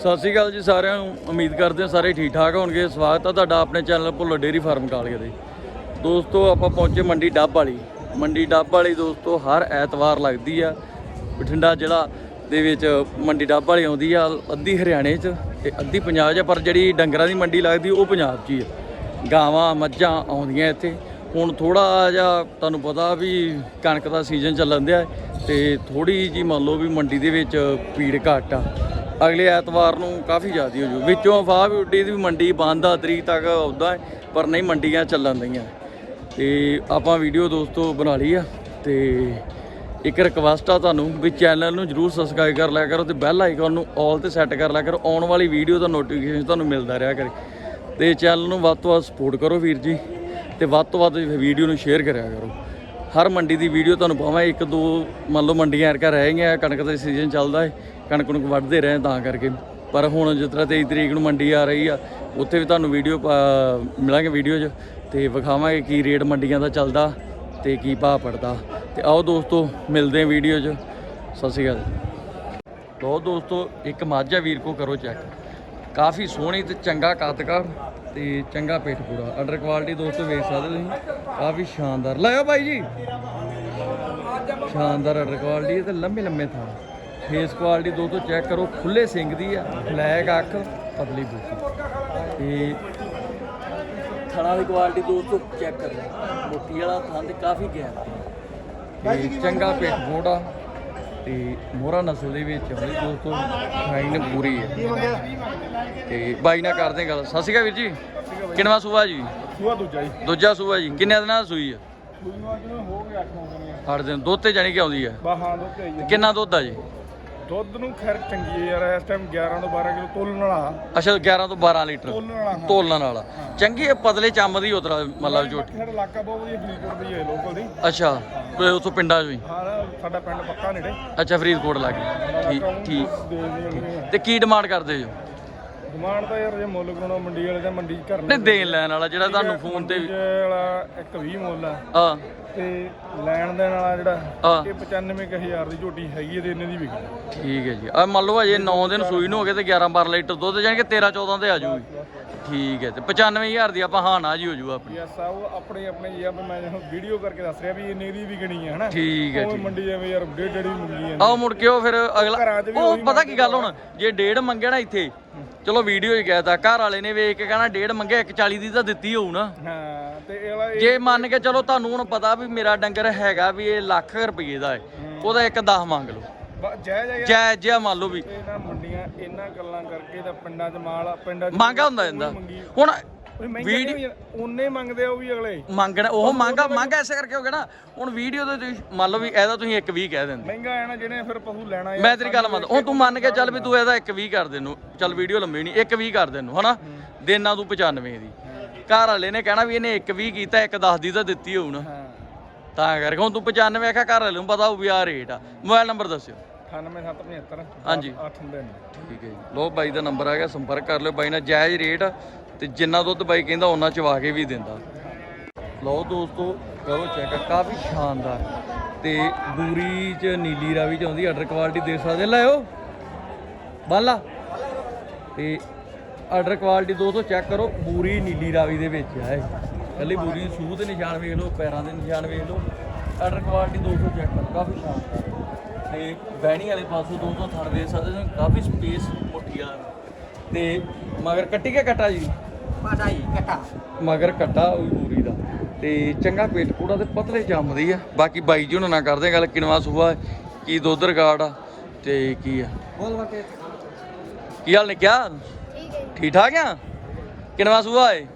ਸਤਿ ਸ਼੍ਰੀ ਅਕਾਲ ਜੀ ਸਾਰਿਆਂ ਨੂੰ। ਉਮੀਦ ਕਰਦੇ ਹਾਂ ਸਾਰੇ ਠੀਕ ਠਾਕ ਹੋਣਗੇ। ਸਵਾਗਤ ਆ ਤੁਹਾਡਾ ਆਪਣੇ ਚੈਨਲ ਭੁੱਲੋ ਡੇਰੀ ਫਾਰਮ ਕਾਲਗੇ ਦੇ। ਦੋਸਤੋ, ਆਪਾਂ ਪਹੁੰਚੇ ਮੰਡੀ ਡੱਬ ਵਾਲੀ। ਮੰਡੀ ਡੱਬ ਵਾਲੀ ਦੋਸਤੋ, ਹਰ ਐਤਵਾਰ ਲੱਗਦੀ ਆ। ਬਠਿੰਡਾ ਜ਼ਿਲ੍ਹਾ ਦੇ ਵਿੱਚ ਮੰਡੀ ਡੱਬ ਵਾਲੀ ਆਉਂਦੀ ਆ, ਅੱਧੀ ਹਰਿਆਣੇ 'ਚ ਤੇ ਅੱਧੀ ਪੰਜਾਬ 'ਚ। ਪਰ ਜਿਹੜੀ ਡੰਗਰਾਂ ਦੀ ਮੰਡੀ ਲੱਗਦੀ, ਉਹ ਪੰਜਾਬ 'ਚ ਹੀ ਆ। ਗਾਵਾਂ, ਮੱਝਾਂ ਆਉਂਦੀਆਂ ਇੱਥੇ। ਹੁਣ ਥੋੜਾ ਜਿਹਾ ਤੁਹਾਨੂੰ ਪਤਾ ਵੀ ਕਣਕ ਦਾ ਸੀਜ਼ਨ ਚੱਲਣ ਦਿਆ ਤੇ ਥੋੜੀ ਜੀ ਮੰਨ ਲਓ ਵੀ ਮੰਡੀ ਦੇ ਵਿੱਚ ਭੀੜ ਘੱਟ ਆ। ਅਗਲੇ ਐਤਵਾਰ ਨੂੰ ਕਾਫੀ ਜ਼ਿਆਦੀ ਹੋ ਜੂ। ਵਿੱਚੋਂ ਅਫਵਾਹ ਵੀ ਉੱਡੀ ਦੀ ਵੀ ਮੰਡੀ ਬੰਦ ਆ, ਤਰੀਕ ਤੱਕ ਆਉਂਦਾ ਪਰ ਨਹੀਂ ਮੰਡੀਆਂ ਚੱਲਣ ਦਈਆਂ। ਤੇ ਆਪਾਂ ਵੀਡੀਓ ਦੋਸਤੋ ਬਣਾ ਲਈ ਆ, ਤੇ ਇੱਕ ਰਿਕਵੈਸਟ ਆ ਤੁਹਾਨੂੰ ਵੀ ਚੈਨਲ ਨੂੰ ਜਰੂਰ ਸਬਸਕ੍ਰਾਈਬ ਕਰ ਲਿਆ ਕਰੋ ਤੇ ਬੈਲ ਆਈਕਨ ਨੂੰ ਆਲ ਤੇ ਸੈੱਟ ਕਰ ਲਿਆ ਕਰੋ। ਆਉਣ ਵਾਲੀ ਵੀਡੀਓ ਦਾ ਨੋਟੀਫਿਕੇਸ਼ਨ ਤੁਹਾਨੂੰ ਮਿਲਦਾ ਰਿਹਾ ਕਰੇ। ਤੇ ਚੈਨਲ ਨੂੰ ਵੱਧ ਤੋਂ ਵੱਧ ਸਪੋਰਟ ਕਰੋ ਵੀਰ ਜੀ, ਤੇ ਵੱਧ ਤੋਂ ਵੱਧ ਵੀਡੀਓ ਨੂੰ ਸ਼ੇਅਰ ਕਰਿਆ ਕਰੋ। ਹਰ ਮੰਡੀ ਦੀ ਵੀਡੀਓ ਤੁਹਾਨੂੰ ਪਾਵਾਂ, ਇੱਕ ਦੋ ਮੰਨ ਲਓ ਮੰਡੀਆਂ ਐਰਕਾ ਰਹਿ ਗਈਆਂ, ਕਣਕ ਦਾ ਸੀਜ਼ਨ ਚੱਲਦਾ ਹੈ ਕਣਕ ਨੂੰ ਵੱਢਦੇ ਰਹੇ ਤਾਂ ਕਰਕੇ। ਪਰ ਹੁਣ ਜਿਸ ਤਰ੍ਹਾਂ 23 ਤਰੀਕ ਨੂੰ ਮੰਡੀ ਆ ਰਹੀ ਆ, ਉੱਥੇ ਵੀ ਤੁਹਾਨੂੰ ਵੀਡੀਓ ਮਿਲਾਂਗੇ ਵੀਡੀਓ 'ਚ ਤੇ ਵਿਖਾਵਾਂਗੇ ਕੀ ਰੇਟ ਮੰਡੀਆਂ ਦਾ ਚੱਲਦਾ ਤੇ ਕੀ ਭਾਅ ਪੜਦਾ। ਤੇ ਆਓ ਦੋਸਤੋ, ਮਿਲਦੇ ਹਾਂ ਵੀਡੀਓ 'ਚ। ਸਤਿ ਸ਼੍ਰੀ ਅਕਾਲ। ਲੋ ਦੋਸਤੋ, ਇੱਕ ਮਾਝਾ ਵੀਰ ਕੋ ਕਰੋ ਚੈੱਕ ਕਾਫੀ ਸੋਹਣੀ ਤੇ ਚੰਗਾ ਕਾਤਕਾ। ਤੇ ਚੰਗਾ ਪੇਟ ਪੂਰਾ। ਆਰਡਰ ਕੁਆਲਿਟੀ ਦੋਸਤੋ ਵੇਖ ਸਕਦੇ ਤੁਸੀਂ। ਕਾਫੀ ਸ਼ਾਨਦਾਰ। ਲਾਇਓ ਬਾਈ ਜੀ। ਸ਼ਾਨਦਾਰ ਆਰਡਰ ਕੁਆਲਿਟੀ ਤੇ ਲੰਮੇ ਲੰਮੇ ਥਾਂ। ਫੇਸ ਕੁਆਲਿਟੀ ਦੋਸਤੋ ਚੈੱਕ ਕਰੋ ਖੁੱਲੇ ਸਿੰਗ ਦੀ ਆ ਬਲੈਕ ਅੱਖ, ਪਤਲੀ ਬੂਟੀ। ਤੇ ਥਣਾ ਦੀ ਕੁਆਲਿਟੀ ਦੋਸਤੋ ਚੈੱਕ ਕਰੋ। ਮੋਟੀ ਵਾਲਾ ਥਾਂ ਤੇ ਕਾਫੀ ਗੈਪ ਚੰਗਾ ਪੇਟ ਮੋੜਾ ਤੇ ਮੋਹਰਾ ਨਸਲ ਦੇ ਵਿੱਚ ਹੋਈ ਦੋਸਤੋ ਖਾਈਨ ਪੂਰੀ ਹੈ। ਤੇ ਬਾਈ ਨਾਲ ਕਰਦੇ ਹਾਂ ਗੱਲ। ਸਤਿ ਸ਼੍ਰੀ ਅਕਾਲ ਵੀਰ ਜੀ। ਕਿੰਨਵਾ ਸੂਆ ਜੀ? ਸੂਆ ਦੂਜਾ ਹੀ ਦੂਜਾ ਸੂਆ ਜੀ। ਕਿੰਨੇ ਦਿਨਾਂ ਦਾ ਸੂਈ ਆ ਸੂਈ ਨੂੰ ਅੱਜ ਹੋ ਗਏ 8 ਹੋ ਗਏ ਆ। ਅੱਠ ਦਿਨ। ਦੁੱਧ ਤੇ ਜਾਣੀ ਕਿ ਆਉਂਦੀ ਆ ਬਾ ਹਾਂ। ਦੁੱਧ ਆ ਕਿੰਨਾ ਦੁੱਧ ਆ ਜੀ? ਦੁੱਧ ਨੂੰ ਖੈਰ ਚੰਗੀ ਹੈ ਯਾਰ ਇਸ ਟਾਈਮ 11 ਤੋਂ 12 ਕਿਲੋ ਤੋਲਣ ਵਾਲਾ। ਅੱਛਾ 11 ਤੋਂ 12 ਲੀਟਰ। ਤੋਲਣ ਵਾਲਾ ਹਾਂ। ਤੋਲਣ ਵਾਲਾ। ਚੰਗੀ ਹੈ ਪਤਲੇ ਚੰਮ ਦੀ ਉਤਰਾ ਮਤਲਬ ਝੋਟੀ। ਖੈਰ ਇਲਾਕਾ ਬਹੁਤ ਵਧੀਆ ਫਰੀਦਕੋਟ ਦੀ ਹੈ ਲੋਕਲ ਦੀ ਅੱਛਾ ਤੇ ਉੱਥੋਂ ਪਿੰਡਾਂ ਚੋਂ ਹੀ? ਹਾਂ ਸਾਡਾ ਪਿੰਡ ਪੱਕਾ ਨੇੜੇ। ਅੱਛਾ ਫਰੀਦਕੋਟ ਲੱਗ ਠੀਕ ਠੀਕ ਤੇ ਕੀ ਡਿਮਾਂਡ ਕਰਦੇ ਜੋ? ਡਿਮਾਂਡ ਤਾਂ ਯਾਰ ਜੇ ਮੁੱਲ ਕਰਾਉਣਾ ਮੰਡੀ ਵਾਲੇ ਦਾ ਮੰਡੀ ਚ ਕਰਨਾ ਨਹੀਂ ਦੇਣ ਲੈਣ ਵਾਲਾ ਜਿਹੜਾ ਤੁਹਾਨੂੰ ਫੋਨ ਤੇ ਮੰਡੀ ਵਾਲਾ ਇੱਕ 20 ਮੁੱਲ ਆ। ਆ ਤੇ ਲੈਣ ਦੇਣ ਵਾਲਾ ਜਿਹੜਾ ਇਹ 95000 ਦੀ ਝੋਟੀ ਹੈਗੀ ਹੈ ਤੇ ਦੀ ਵਿਕਦੀ ਠੀਕ ਹੈ ਜੀ। ਆ ਮੰਨ ਲਓ ਅਜੇ 9 ਦਿਨ ਸੂਈ ਨੂੰ ਹੋ ਗਏ ਤੇ 11 12 ਲੀਟਰ ਦੁੱਧ ਜਾਣੀ ਕਿ 13 14 ਤੇ ਆ ਜੂਗੀ ਠੀਕ ਹੈ ਤੇ 95000 ਦੀ ਆਪਾਂ ਹਾਂ ਨਾ ਜੀ ਹੋ ਜੂ ਆਪਣੀ। ਯਾ ਸਭ ਆਪਣੇ ਆਪਣੇ ਜੀ ਆ ਵੀ ਮੈਂ ਵੀਡੀਓ ਕਰਕੇ ਦੱਸ ਰਿਹਾ ਵੀ ਇੰਨੇ ਦੀ ਵਿਕਣੀ ਹੈ ਹਨਾ? ਠੀਕ ਹੈ ਉਹ ਠੀਕ ਮੰਡੀ ਐਵੇਂ ਯਾਰ ਡੇਢ ਡੇਢ ਮੰਗੀ ਜਾਂਦੀ ਆਓ ਮੁੜ ਕੇ ਉਹ ਫਿਰ ਅਗਲਾ ਉਹ ਪਤਾ ਕੀ ਗੱਲ ਹੁਣ? ਜੇ ਡੇਢ ਮੰਗਿਆ ਨਾ ਇੱਥੇ ਚਲੋ ਵੀਡੀਓ 'ਚ ਕਹਿਤਾ। ਘਰ ਵਾਲੇ ਨੇ ਵੇਖ ਕੇ ਕਹਿਣਾ ਡੇਢ ਮੰਗਿਆ 140 ਦੀ ਤਾਂ ਦਿੱਤੀ ਹੋਊ ਨਾ। ਹਾਂ ਤੇ ਇਹ ਵਾਲਾ ਇਹ- ਜੇ ਮੰਨ ਕੇ ਚਲੋ ਤੁਹਾਨੂੰ ਹੁਣ ਪਤਾ ਵੀ ਮੇਰਾ ਡੰਗਰ ਹੈਗਾ ਵੀ ਇਹ ਲੱਖ ਰੁਪਏ ਦਾ ਹੈ। ਉਹਦਾ ਇੱਕ 10 ਮੰਗ ਲਓ। ਜਾਇਜ਼ ਹੈ ਜਿਹਾ ਮੰਨ ਲਓ ਵੀ। ਇਹਨਾਂ ਮੰਡੀਆਂ ਇਹਨਾਂ ਗੱਲਾਂ ਕਰਕੇ ਤਾਂ ਪਿੰਡਾਂ 'ਚ ਮਾਲ ਪਿੰਡਾਂ 'ਚ ਮੰਗਾ ਹੁੰਦਾ ਜਾਂਦਾ। ਹੁਣ ਉਹ ਯਾਰ ਉਹਨੇ ਮੰਗਦੇ ਆ ਉਹ ਵੀ ਅਗਲੇ। ਮੰਗਣਾ ਉਹ ਮੰਗਾ ਮੰਗਾ ਐਸੇ ਕਰਕੇ ਹੋ ਗਿਆ ਨਾ। ਹੁਣ ਵੀਡੀਓ ਤੇ ਤੁਸੀਂ ਮੰਨ ਲਓ ਵੀ ਇਹਦਾ ਤੁਸੀਂ ਇੱਕ 20 ਕਹਿ ਦਿੰਦੇ। ਮਹਿੰਗਾ ਨਾ ਜਿਹਨੇ ਫਿਰ ਪਸ਼ੂ ਲੈਣਾ ਮੈਂ ਤੇਰੀ ਗੱਲ ਮੰਨਦਾ। ਹੁਣ ਤੂੰ ਮੰਨ ਕੇ ਚੱਲ ਵੀ ਤੂੰ ਇਹਦਾ ਇੱਕ 20 ਕਰ ਦੇ ਨੂੰ। ਚੱਲ ਵੀਡੀਓ ਲੰਮੀ ਨਹੀਂ ਇੱਕ 20 ਕਰ ਦੇ ਨੂੰ ਹਨਾ? ਦੇਣਾ ਤੂੰ 95 ਦੀ। ਘਰ ਵਾਲੇ ਨੇ ਕਹਿਣਾ ਵੀ ਇਹਨੇ ਇੱਕ 20 ਕੀਤਾ ਇੱਕ 10 ਦੀ ਤਾਂ ਦਿੱਤੀ ਹੋਊ ਨਾ। ਤਾਂ ਕਰਕੇ। ਹੁਣ ਤੂੰ 95 ਆਖਿਆ ਘਰ ਵਾਲੇ ਨੂੰ ਪਤਾ ਹੋਊ ਵੀ ਆਹ ਰੇਟ ਆ। ਮੋਬਾਈਲ ਨੰਬਰ ਦੱਸਿਓ। 98775 ਹਾਂਜੀ। 8 ਦਿਨ ਠੀਕ ਹੈ ਜੀ। ਲੋ ਬਾਈ ਦਾ ਨੰਬਰ ਆ ਗਿਆ ਸੰਪਰਕ ਕਰ ਲਿਓ ਬਾਈ ਨਾਲ ਜਾਇਜ਼ ਰੇਟ ਆ। ਤੇ ਜਿੰਨਾ ਦੁੱਧ ਬਾਈ ਕਹਿੰਦਾ ਉਹਨਾਂ ਚਵਾ ਕੇ ਵੀ ਦਿੰਦਾ। ਲਓ ਦੋਸਤੋ ਕਰੋ ਚੈੱਕ ਕਾਫੀ ਸ਼ਾਨਦਾਰ। ਤੇ ਬੂਰੀ ਚ ਨੀਲੀ ਰਾਵੀ ਚ ਆਉਂਦੀ ਆਰਡਰ ਕੁਆਲਿਟੀ ਦੇਖ ਸਕਦੇ ਲਾਇਓ। ਬਾਲਾ। ਤੇ ਆਰਡਰ ਕੁਆਲਿਟੀ ਦੋਸਤੋ ਚੈੱਕ ਕਰੋ ਬੂਰੀ ਨੀਲੀ ਰਾਵੀ ਦੇ ਵਿੱਚ ਆ ਇਹ। ਕੱਲੀ ਬੂਰੀ ਸੂਹ ਤੇ ਨਿਸ਼ਾਨ ਵੇਖ ਲਓ ਪੈਰਾਂ ਦੇ ਨਿਸ਼ਾਨ ਵੇਖ ਲਓ। ਆਰਡਰ ਕੁਆਲਿਟੀ ਦੋਸਤੋ ਚੈੱਕ ਕਰੋ ਕਾਫੀ ਸ਼ਾਨਦਾਰ ਤੇ ਬਹਿਣੀ ਵਾਲੇ ਪਾਸੋਂ ਦੋਸਤੋ ਥਣ ਵੇਖ ਸਕਦੇ ਹੋ ਕਾਫੀ ਸਪੇਸ ਮੁੱਠੀ ਆ। ਤੇ ਮਗਰ ਕੱਟੀ ਕੇ ਕਟਾ ਜੀ? ਪੜਾਈ ਕਟਾ। ਮਗਰ ਕੱਟਾ ਉਹ ਬੂਰੀ ਦਾ। ਤੇ ਚੰਗਾ ਪੇਟ ਪੂੜਾ ਤੇ ਪਤਲੇ ਜੰਮਦੀ ਆ। ਬਾਕੀ ਬਾਈ ਜੀ ਉਹਨਾਂ ਨਾਲ ਕਰਦੇ ਗੱਲ ਕਿਨਵਾ ਸੂਆ ਹੈ, ਕੀ ਦੁੱਧ ਰਿਕਾਰਡ ਆ ਤੇ ਕੀ ਆ? ਕੀ ਹਾਲ ਨੇ ਕਿਆ ਠੀਕ ਹੈ ਠੀਕ ਠਾਕ ਆ? ਕਿਨਵਾ ਸੂਆ ਏ ਜੀ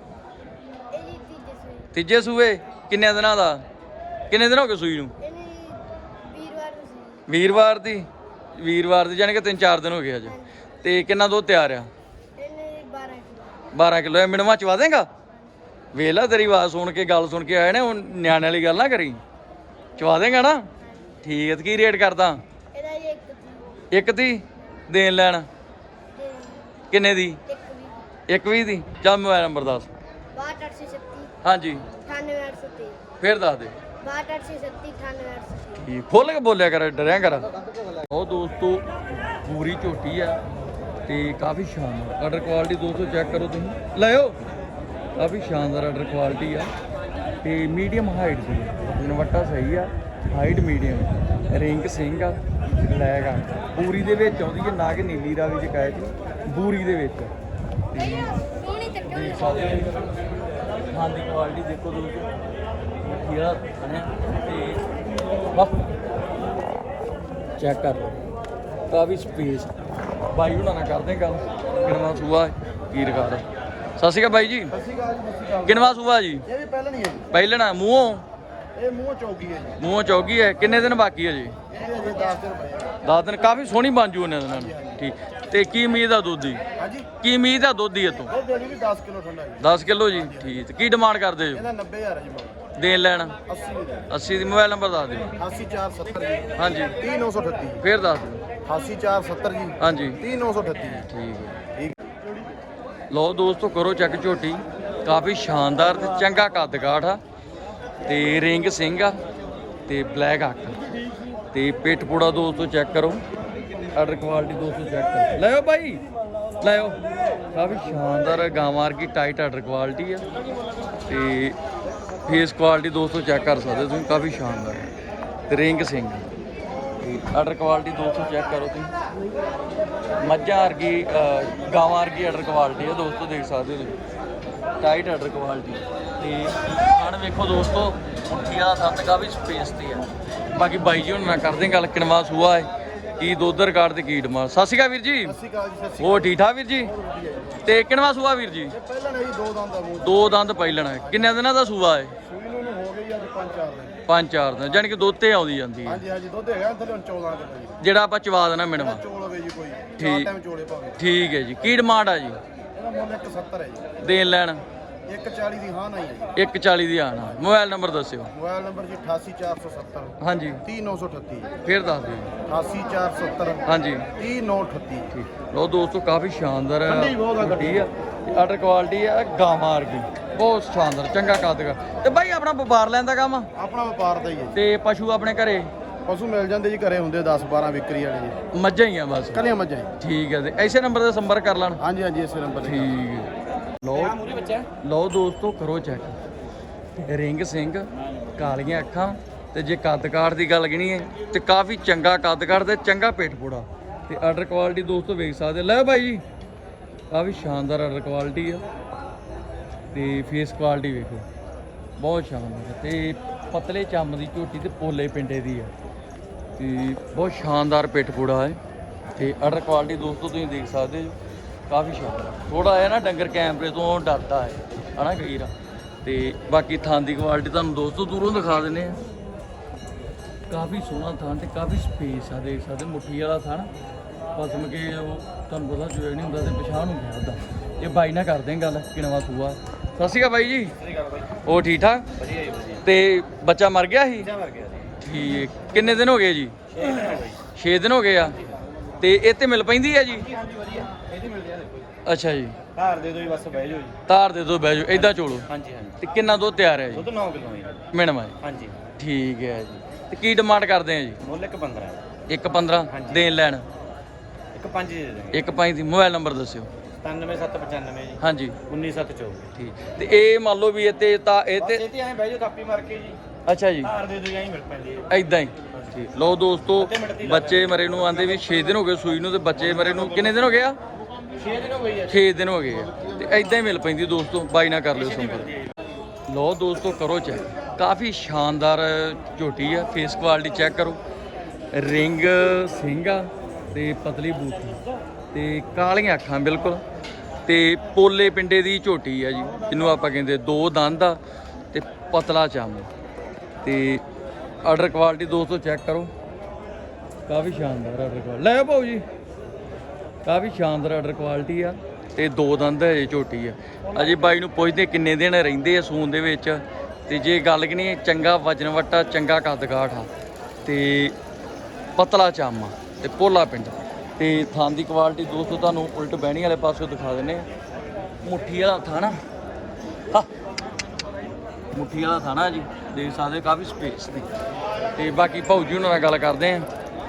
ਤੀਜੇ ਸੂਏ ਕਿੰਨੇ ਦਿਨਾਂ ਦਾ? ਕਿੰਨੇ ਦਿਨ ਹੋ ਗਏ ਸੂਈ ਨੂੰ? ਇਹਨੇ ਵੀਰਵਾਰ ਨੂੰ ਸੀ ਵੀਰਵਾਰ ਦੀ? ਵੀਰਵਾਰ ਦੀ ਜਾਨੀ ਕਿ ਤਿੰਨ ਚਾਰ ਦਿਨ ਹੋ ਗਏ ਅੱਜ। ਤੇ ਕਿੰਨਾ ਦੁੱਧ ਤਿਆਰ ਆ? ਇਹਨੇ 12 ਕਿਲੋ। 12 ਕਿਲੋ। ਇਹ ਮਿਣਵਾ ਚਵਾ ਦੇਗਾ? ਵੇਖ ਲੈ ਤੇਰੀ ਆਵਾਜ਼ ਸੁਣ ਕੇ ਗੱਲ ਸੁਣ ਕੇ ਆਏ ਨੇ ਹੁਣ ਨਿਆਣੇ ਵਾਲੀ ਗੱਲ ਨਾ ਕਰੀ। ਚਵਾ ਦੇਗਾ ਨਾ? ਠੀਕ ਹੈ ਤੇ ਕੀ ਰੇਟ ਕਰਦਾ? ਇਹਦਾ ਜੀ ਇੱਕ ਦੀ। ਦੇਣ ਲੈਣ। ਤੇ ਕਿੰਨੇ ਦੀ? ਇੱਕ ਵੀ ਇੱਕ ਵੀ ਦੀ? ਚੱਲ ਮੋਬਾਈਲ ਨੰਬਰ ਦੱਸ। 62836 ਹਾਂਜੀ। 98823 ਫੇਰ ਦੱਸ ਦੇ। 62836 98823 ਠੀਕ ਖੋਲ ਕੇ ਬੋਲਿਆ ਕਰ ਡਰਿਆ ਕਰ। ਉਹ ਦੋਸਤੋ ਪੂਰੀ ਝੋਟੀ ਆ ਤੇ ਕਾਫੀ ਸ਼ਾਨਦਾਰ। ਆਰਡਰ ਕੁਆਲਿਟੀ ਦੋਸਤੋ ਚੈੱਕ ਕਰੋ ਤੁਸੀਂ। ਲਿਓ ਕਾਫੀ ਸ਼ਾਨਦਾਰ ਆਰਡਰ ਕੁਆਲਿਟੀ ਆ। ਤੇ ਮੀਡੀਅਮ ਹਾਈਟ ਦੀ ਇਨਵਰਟਾ ਸਹੀ ਆ। ਹਾਈਟ ਮੀਡੀਅਮ ਰਿੰਗ ਸਿੰਘ ਆ। ਬਲੈਕ ਆ। ਬੂਰੀ ਦੇ ਵਿੱਚ ਆਉਂਦੀ ਹੈ ਨਾ ਕਿ ਨੀਲੀ ਦਾ ਵੀ ਸ਼ਿਕਾਇਤ। ਨਹੀਂ ਬੂਰੀ ਦੇ ਵਿੱਚ। ਤੇ ਸੋਹਣੀ ਚੱਕਰ ਹੋ ਹਾਂ ਦੀ ਕੁਆਲਿਟੀ ਦੇਖੋ ਦੋਸਤੋ ਮੱਠੀਆ ਬਣਿਆ ਤੇ ਬਸ। ਚੈੱਕ ਕਰ ਲਓ। ਕਾਫੀ ਸਪੇਸ ਬਾਈ ਹੁਣਾਂ ਨਾਲ ਕਰਦੇ ਗੱਲ। ਕਿਨਵਾ ਸੂਆ ਹੈ, ਕੀ ਰਿਕਾਰਡ ਹੈ। ਸਤਿ ਸ਼੍ਰੀ ਅਕਾਲ ਬਾਈ ਜੀ। ਸਤਿ ਸ਼੍ਰੀ ਅਕਾਲ ਜੀ ਸਤਿ ਸ਼੍ਰੀ ਅਕਾਲ। ਕਿਨਵਾ ਸੂਆ ਜੀ। ਇਹ ਵੀ ਪਹਿਲਾਂ ਨਹੀਂ ਹੈ ਜੀ। ਪਹਿਲਣਾ ਮੂੰਹੋਂ? ਇਹ ਮੂੰਹ ਚੌਕੀ ਹੈ ਜੀ। ਮੂੰਹੋਂ ਚੌਗੀ ਹੈ। ਕਿੰਨੇ ਦਿਨ ਬਾਕੀ ਹੈ ਜੀ? ਅਜੇ 10 ਦਿਨ ਪਏ ਆ। ਦਸ ਦਿਨ। ਕਾਫੀ ਸੋਹਣੀ ਬਣ ਜੂ ਉਹਨਾਂ ਦੇ ਨਾਲ ਠੀਕ। ਤੇ ਕੀ ਉਮੀਦ ਆ ਦੁੱਧ? ਦੀ ਹਾਂਜੀ। ਕੀ ਉਮੀਦ ਆ ਦੁੱਧ ਦੀ ਇਹ ਤੋਂ ਉਹ ਦੇ ਵੀ 10 ਕਿਲੋ ਠੰਡਾ ਜੀ। 10 ਕਿਲੋ ਜੀ ਠੀਕ। ਕੀ ਡਿਮਾਂਡ ਕਰਦੇ ਜੋ ਇਹਦਾ 90000 ਹੈ ਜੀ ਮਗਰ ਦੇਣ ਲੈਣ? 80 ਦੀ 80 ਦੀ ਮੋਬਾਈਲ ਨੰਬਰ ਦੱਸ ਦਿਓ। 80470 ਜੀ। ਹਾਂਜੀ। 30938 ਫੇਰ ਦੱਸ ਦਿਓ। 80470 ਜੀ। ਹਾਂਜੀ। 30938 ਜੀ। ਠੀਕ ਹੈ। ਠੀਕ। ਲਓ ਦੋਸਤੋ ਕਰੋ ਚੈੱਕ ਝੋਟੀ। ਕਾਫੀ ਸ਼ਾਨਦਾਰ ਤੇ ਚੰਗਾ ਕੱਦ ਕਾਠ ਆ। ਤੇ ਰਿੰਗ ਸਿੰਘ ਆ ਤੇ ਬਲੈਕ ਅੱਖ। ਤੇ ਪਿੱਠ ਪੂੜਾ ਦੋਸਤੋ ਚੈੱਕ ਕਰੋ। ਆਰਡਰ ਕੁਆਲਿਟੀ ਦੋਸਤੋ ਚੈੱਕ ਕਰੋ। ਲੈਓ ਭਾਈ ਲੈਓ ਕਾਫੀ ਸ਼ਾਨਦਾਰ ਗਾਂ ਵਰਗੀ ਟਾਈਟ ਆਰਡਰ ਕੁਆਲਿਟੀ ਆ। ਤੇ ਫੇਸ ਕੁਆਲਿਟੀ ਦੋਸਤੋ ਚੈੱਕ ਕਰ ਸਕਦੇ ਹੋ ਤੁਸੀਂ। ਕਾਫੀ ਸ਼ਾਨਦਾਰ। ਹੈ ਤੇ ਰਿੰਗ ਸਿੰਘ। ਤੇ ਆਰਡਰ ਕੁਆਲਿਟੀ ਦੋਸਤੋ ਚੈੱਕ ਕਰੋ ਤੁਸੀਂ। ਮੱਝਾਂ ਵਰਗੀ ਗਾਵਾਂ ਵਰਗੀ ਆਰਡਰ ਕੁਆਲਿਟੀ ਹੈ ਦੋਸਤੋ, ਦੇਖ ਸਕਦੇ ਹੋ ਤੁਸੀਂ। ਟਾਈਟ ਆਰਡਰ ਕੁਆਲਿਟੀ ਤੇ ਹਣ ਵੇਖੋ ਦੋਸਤੋ, ਮੁੱਠੀਆਂ ਦਾ ਸੰਤ ਕਾਫੀ ਸਪੇਸ ਤੇ ਆ। ਬਾਕੀ ਬਾਈ ਜੀ, ਹੁਣ ਮੈਂ ਕਰਦੇ ਗੱਲ। ਕਿਨਵਾ ਸੂਆ ਹੈ। ਕੀ ਦੁੱਧ ਰਿਕਾਰਡ ਤੇ ਕੀ ਡਿਮਾਂਡ? ਸਤਿ ਸ਼੍ਰੀ ਅਕਾਲ ਵੀਰ ਜੀ। ਸਤਿ ਸ਼੍ਰੀ ਅਕਾਲ ਜੀ ਸਤਿ ਸ਼੍ਰੀ ਹੋਰ ਠੀਕ ਠਾਕ ਵੀਰ ਜੀ? ਤੇ ਕਿਨਵਾ ਸੂਆ ਵੀਰ ਜੀ? ਇਹ ਪਹਿਲਾਂ ਨਹੀਂ ਦੋ ਦੰਦ ਦਾ ਮੂੰਹ ਦੋ ਦੰਦ ਕਿੰਨੇ ਦਿਨਾਂ ਦਾ ਸੂਆ ਹੈ ਸੂਈ ਨੂੰ ਨੂੰ ਹੋ ਗਈ ਅੱਜ 5-4 ਦਿਨ। ਪੰਜ ਚਾਰ ਦਿਨ ਜਾਣੀ ਕਿ ਦੁੱਧ ਤੇ ਆਉਂਦੀ ਜਾਂਦੀ ਹੈ। ਹਾਂਜੀ ਹਾਂਜੀ ਦੁੱਧ ਹੈਗਾ ਥੱਲੇ 14 ਕਿਲੋ ਜੀ ਜਿਹੜਾ ਆਪਾਂ ਚਵਾ ਦੇਣਾ ਮਿਣਵਾ। ਚੋਲ ਹੋਵੇ ਜੀ ਕੋਈ। ਚਾਰ ਠੀਕ। ਟਾਈਮ ਚੋਲੇ ਭਾਵੇਂ ਠੀਕ ਹੈ ਜੀ। ਕੀ ਡਿਮਾਂਡ ਆ ਜੀ? ਇਹਦਾ ਮੁੱਲ 170 ਹੈ ਜੀ। ਦੇਣ ਲੈਣ। 140 ਦੀ ਹਾਂ ਨਹੀਂ ਹੈ ਜੀ 140 ਦੀ ਆਣਾ ਮੋਬਾਈਲ ਨੰਬਰ ਦੱਸਿਓ। ਮੋਬਾਈਲ ਨੰਬਰ ਜੀ 88470 ਹਾਂਜੀ। 30938 ਫੇਰ ਦੱਸ ਦਿਓ। 88470 ਹਾਂਜੀ। 30938 ਠੀਕ। ਲੋ ਦੋਸਤੋ ਕਾਫੀ ਸ਼ਾਨਦਾਰ ਹੈ ਠੰਡੀ ਬਹੁਤ ਆ ਝੋਟੀ ਆ। ਆਰਡਰ ਕੁਆਲਿਟੀ ਆ ਗਾਵਾਂ ਵਰਗੀ। ਬਹੁਤ ਸ਼ਾਨਦਾਰ ਚੰਗਾ ਕੱਦ ਦਾ ਤੇ ਬਾਈ ਆਪਣਾ ਵਪਾਰ ਲੈਂਦਾ ਕੰਮ ਆਪਣਾ ਵਪਾਰ ਦਾ ਹੀ ਹੈ। ਤੇ ਪਸ਼ੂ ਆਪਣੇ ਘਰੇ? ਪਸ਼ੂ ਮਿਲ ਜਾਂਦੇ ਜੀ ਘਰੇ ਹੁੰਦੇ 10 12 ਵਿਕਰੀ ਵਾਲੇ ਜੀ। ਮੱਝਾਂ ਹੀ ਆ ਬਸ। ਕੱਲੀਆਂ ਮੱਝਾਂ ਠੀਕ ਹੈ ਤੇ ਐਸੇ ਨੰਬਰ ਤੇ ਸੰਪਰਕ ਕਰ ਲੈਣ। ਹਾਂਜੀ ਹਾਂਜੀ ਇਸੇ ਨੰਬਰ ਤੇ ਠੀਕ ਹੈ। ਲਓ ਲਓ ਦੋਸਤੋ ਕਰੋ ਚੈੱਕ ਰਿੰਗ ਸਿੰਘ ਕਾਲੀਆਂ ਅੱਖਾਂ ਤੇ ਜੇ ਕੱਦ ਕਾਠ ਦੀ ਗੱਲ ਗਿਣੀਏ ਤੇ ਕਾਫੀ ਚੰਗਾ ਕੱਦ ਕਾਠ ਤੇ ਚੰਗਾ ਪੇਟ ਪੂੜਾ। ਤੇ ਆਰਡਰ ਕੁਆਲਿਟੀ ਦੋਸਤੋ ਵੇਖ ਸਕਦੇ ਲੈ ਭਾਈ ਜੀ ਕਾਫੀ ਸ਼ਾਨਦਾਰ ਆਰਡਰ ਕੁਆਲਿਟੀ ਆ। ਤੇ ਫੇਸ ਕੁਆਲਿਟੀ ਵੇਖੋ। ਬਹੁਤ ਸ਼ਾਨਦਾਰ ਹੈ ਤੇ ਪਤਲੇ ਚੰਮ ਦੀ ਝੋਟੀ ਤੇ ਪੋਲੇ ਪਿੰਡੇ ਦੀ ਆ। ਤੇ ਬਹੁਤ ਸ਼ਾਨਦਾਰ ਪਿੱਠ ਪੂੜਾ ਹੈ। ਤੇ ਆਰਡਰ ਕੁਆਲਿਟੀ ਦੋਸਤੋ ਤੁਸੀਂ ਦੇਖ ਸਕਦੇ ਹੋ। ਕਾਫੀ ਸ਼ਾਨਦਾਰ ਥੋੜਾ ਹੈ ਨਾ ਡੰਗਰ ਕੈਮਰੇ ਤੋਂ ਡਰਦਾ ਹੈ। ਹਨਾ ਕਈਰਾ ਤੇ ਬਾਕੀ ਥਾਂ ਦੀ ਕੁਆਲਿਟੀ ਤੁਹਾਨੂੰ ਦੋਸਤੋ ਦੂਰੋਂ ਦਿਖਾ ਦਿੰਨੇ ਆ ਕਾਫੀ ਸੋਹਣਾ ਥਾਂ ਤੇ ਕਾਫੀ ਸਪੇਸ ਆ ਦੇਖ ਸਕਦੇ ਮੁੱਠੀ ਵਾਲਾ ਥਾਂ ਪਸਮ ਕੇ ਉਹ ਤੁਹਾਨੂੰ ਪਤਾ ਜੋ ਨਹੀਂ ਹੁੰਦਾ ਤੇ ਪਛਾਣ ਨੂੰ ਗਿਆ ਉਹਦਾ। ਇਹ ਬਾਈ ਨਾਲ ਕਰਦੇ ਗੱਲ ਕਿਨਵਾ ਸੂਆ ਸਤਿ ਸ਼੍ਰੀ ਅਕਾਲ ਬਾਈ ਜੀ। ਉਹ ਠੀਕ ਠਾਕ? ਵਧੀਆ ਜੀ ਵਧੀਆ। ਤੇ ਬੱਚਾ ਮਰ ਗਿਆ ਸੀ? ਮਰ ਗਿਆ ਠੀਕ। ਕਿੰਨੇ ਦਿਨ ਹੋ ਗਏ ਜੀ? 6 ਦਿਨ ਹੋ ਗਏ ਆ। ਤੇ ਇਹ ਤੇ ਮਿਲ ਪੈਂਦੀ ਆ ਜੀ? ਹਾਂਜੀ ਵਧੀਆ। ਇਹਦੀ ਦੇਖੋ ਅੱਛਾ ਜੀ। ਧਾਰ ਦੇ ਦੋ ਜੀ ਬਸ ਬਹਿ ਜਾਓ ਜੀ। ਧਾਰ ਦੇ ਦੋ ਬਹਿ ਜਾਓ ਇਦਾਂ ਚੋਲੋ। ਹਾਂਜੀ ਹਾਂਜੀ। ਤੇ ਕਿੰਨਾ ਦੁੱਧ ਤਿਆਰ ਹੈ ਜੀ? ਦੁੱਧ 9 ਕਿਲੋ ਜੀ। ਮਿਣਵਾ ਜੀ। ਹਾਂਜੀ। ਠੀਕ ਹੈ ਜੀ। ਤੇ ਕੀ ਡਿਮਾਂਡ ਕਰਦੇ ਆ ਜੀ? ਮੁੱਲ ਇੱਕ 15 ਇੱਕ 15 ਹਾਂਜੀ। ਦੇਣ ਲੈਣ। ਇੱਕ 5 ਦੇ ਦੇਣਗੇ। ਇੱਕ ਪੰਜ ਦੀ ਮੋਬਾਈਲ ਨੰਬਰ ਦੱਸਿਓ। 97795 ਜੀ। ਹਾਂਜੀ। 19724 ਠੀਕ। ਤੇ ਇਹ ਮੰਨ ਲਓ ਵੀ ਇਹ ਤੇ ਤਾਂ ਇਹ ਬਸ ਤੇ ਇਹ ਤੇ ਐਂ ਬਹਿ ਜਾਓ ਥਾਪੀ ਮਾਰ ਕੇ ਜੀ। ਅੱਛਾ ਜੀ। ਧਾਰ ਦੇ ਦੋ ਜਾਂ ਹੀ ਮਿਲ ਪੈਂਦੀ ਹੈ। ਐਦਾਂ ਹੀ। ਠੀਕ। ਲਓ ਦੋਸਤੋ ਬੱਚੇ ਮਰੇ ਨੂੰ ਆਂਦੇ ਵੀ 6 ਦਿਨ ਹੋ ਗਏ ਸੂਈ ਨੂੰ ਤੇ ਬੱਚੇ ਮਰੇ ਨੂੰ ਕਿੰਨੇ ਦਿਨ ਹੋ ਗਏ ਆ? 6 ਦਿਨ ਹੋ ਗਈ 6 ਦਿਨ ਹੋ ਗਏ ਆ। ਤੇ ਐਦਾਂ ਹੀ ਮਿਲ ਪੈਂਦੀ ਦੋਸਤੋ ਬਾਈ ਨਾ ਕਰ ਲਿਓ ਸੰਪਰਕ। ਲਓ ਦੋਸਤੋ ਕਰੋ ਚੈੱਕ ਕਾਫੀ ਸ਼ਾਨਦਾਰ ਝੋਟੀ ਆ ਫੇਸ ਕੁਆਲਿਟੀ ਚੈੱਕ ਕਰੋ। ਰਿੰਗ ਸਿੰਘ ਆ ਤੇ ਪਤਲੀ ਬੂਥੀ ਤੇ ਕਾਲੀਆਂ ਅੱਖਾਂ ਬਿਲਕੁਲ। ਤੇ ਪੋਲੇ ਪਿੰਡੇ ਦੀ ਝੋਟੀ ਆ ਜੀ ਜਿਹਨੂੰ ਆਪਾਂ ਕਹਿੰਦੇ ਦੋ ਦੰਦ ਆ ਤੇ ਪਤਲਾ ਚੰਮ। ਤੇ ਆਰਡਰ ਕੁਆਲਿਟੀ ਦੋਸਤੋ ਚੈੱਕ ਕਰੋ। ਕਾਫੀ ਸ਼ਾਨਦਾਰ ਆਰਡਰ ਕੁਆਲਿਟੀ ਲੈ ਭਾਊ ਜੀ। ਕਾਫੀ ਸ਼ਾਨਦਾਰ ਆਰਡਰ ਕੁਆਲਿਟੀ ਆ ਤੇ ਦੋ ਦੰਦ ਹਜੇ ਝੋਟੀ ਆ। ਅਜੇ ਬਾਈ ਨੂੰ ਪੁੱਛਦੇ ਕਿੰਨੇ ਦਿਨ ਰਹਿੰਦੇ ਆ ਸੂਨ ਦੇ ਵਿੱਚ। ਤੇ ਜੇ ਗੱਲ ਕਰੀਏ ਚੰਗਾ ਵਜਨ ਵਟਾ, ਚੰਗਾ ਕੱਦਕਾਠ ਆ। ਤੇ ਪਤਲਾ ਚਾਮਾ ਤੇ ਪੋਲਾ ਪਿੰਡ। ਤੇ ਥਾਂ ਦੀ ਕੁਆਲਿਟੀ ਦੋਸਤੋ ਤੁਹਾਨੂੰ ਉਲਟ ਬਹਿਣੀ ਵਾਲੇ ਪਾਸੇ ਦਿਖਾ ਦਿੰਨੇ ਆ। ਮੁੱਠੀ ਵਾਲਾ ਥਾਣਾ ਹਾਂ। ਮੁੱਠੀ ਵਾਲਾ ਥਾਣਾ ਜੀ। ਦੇਖ ਸਕਦੇ ਕਾਫੀ ਸਪੇਸ ਦੀ। ਤੇ ਬਾਕੀ ਭਾਊ ਜੀ ਉਹਨਾਂ ਨਾਲ ਗੱਲ ਕਰਦੇ ਆ।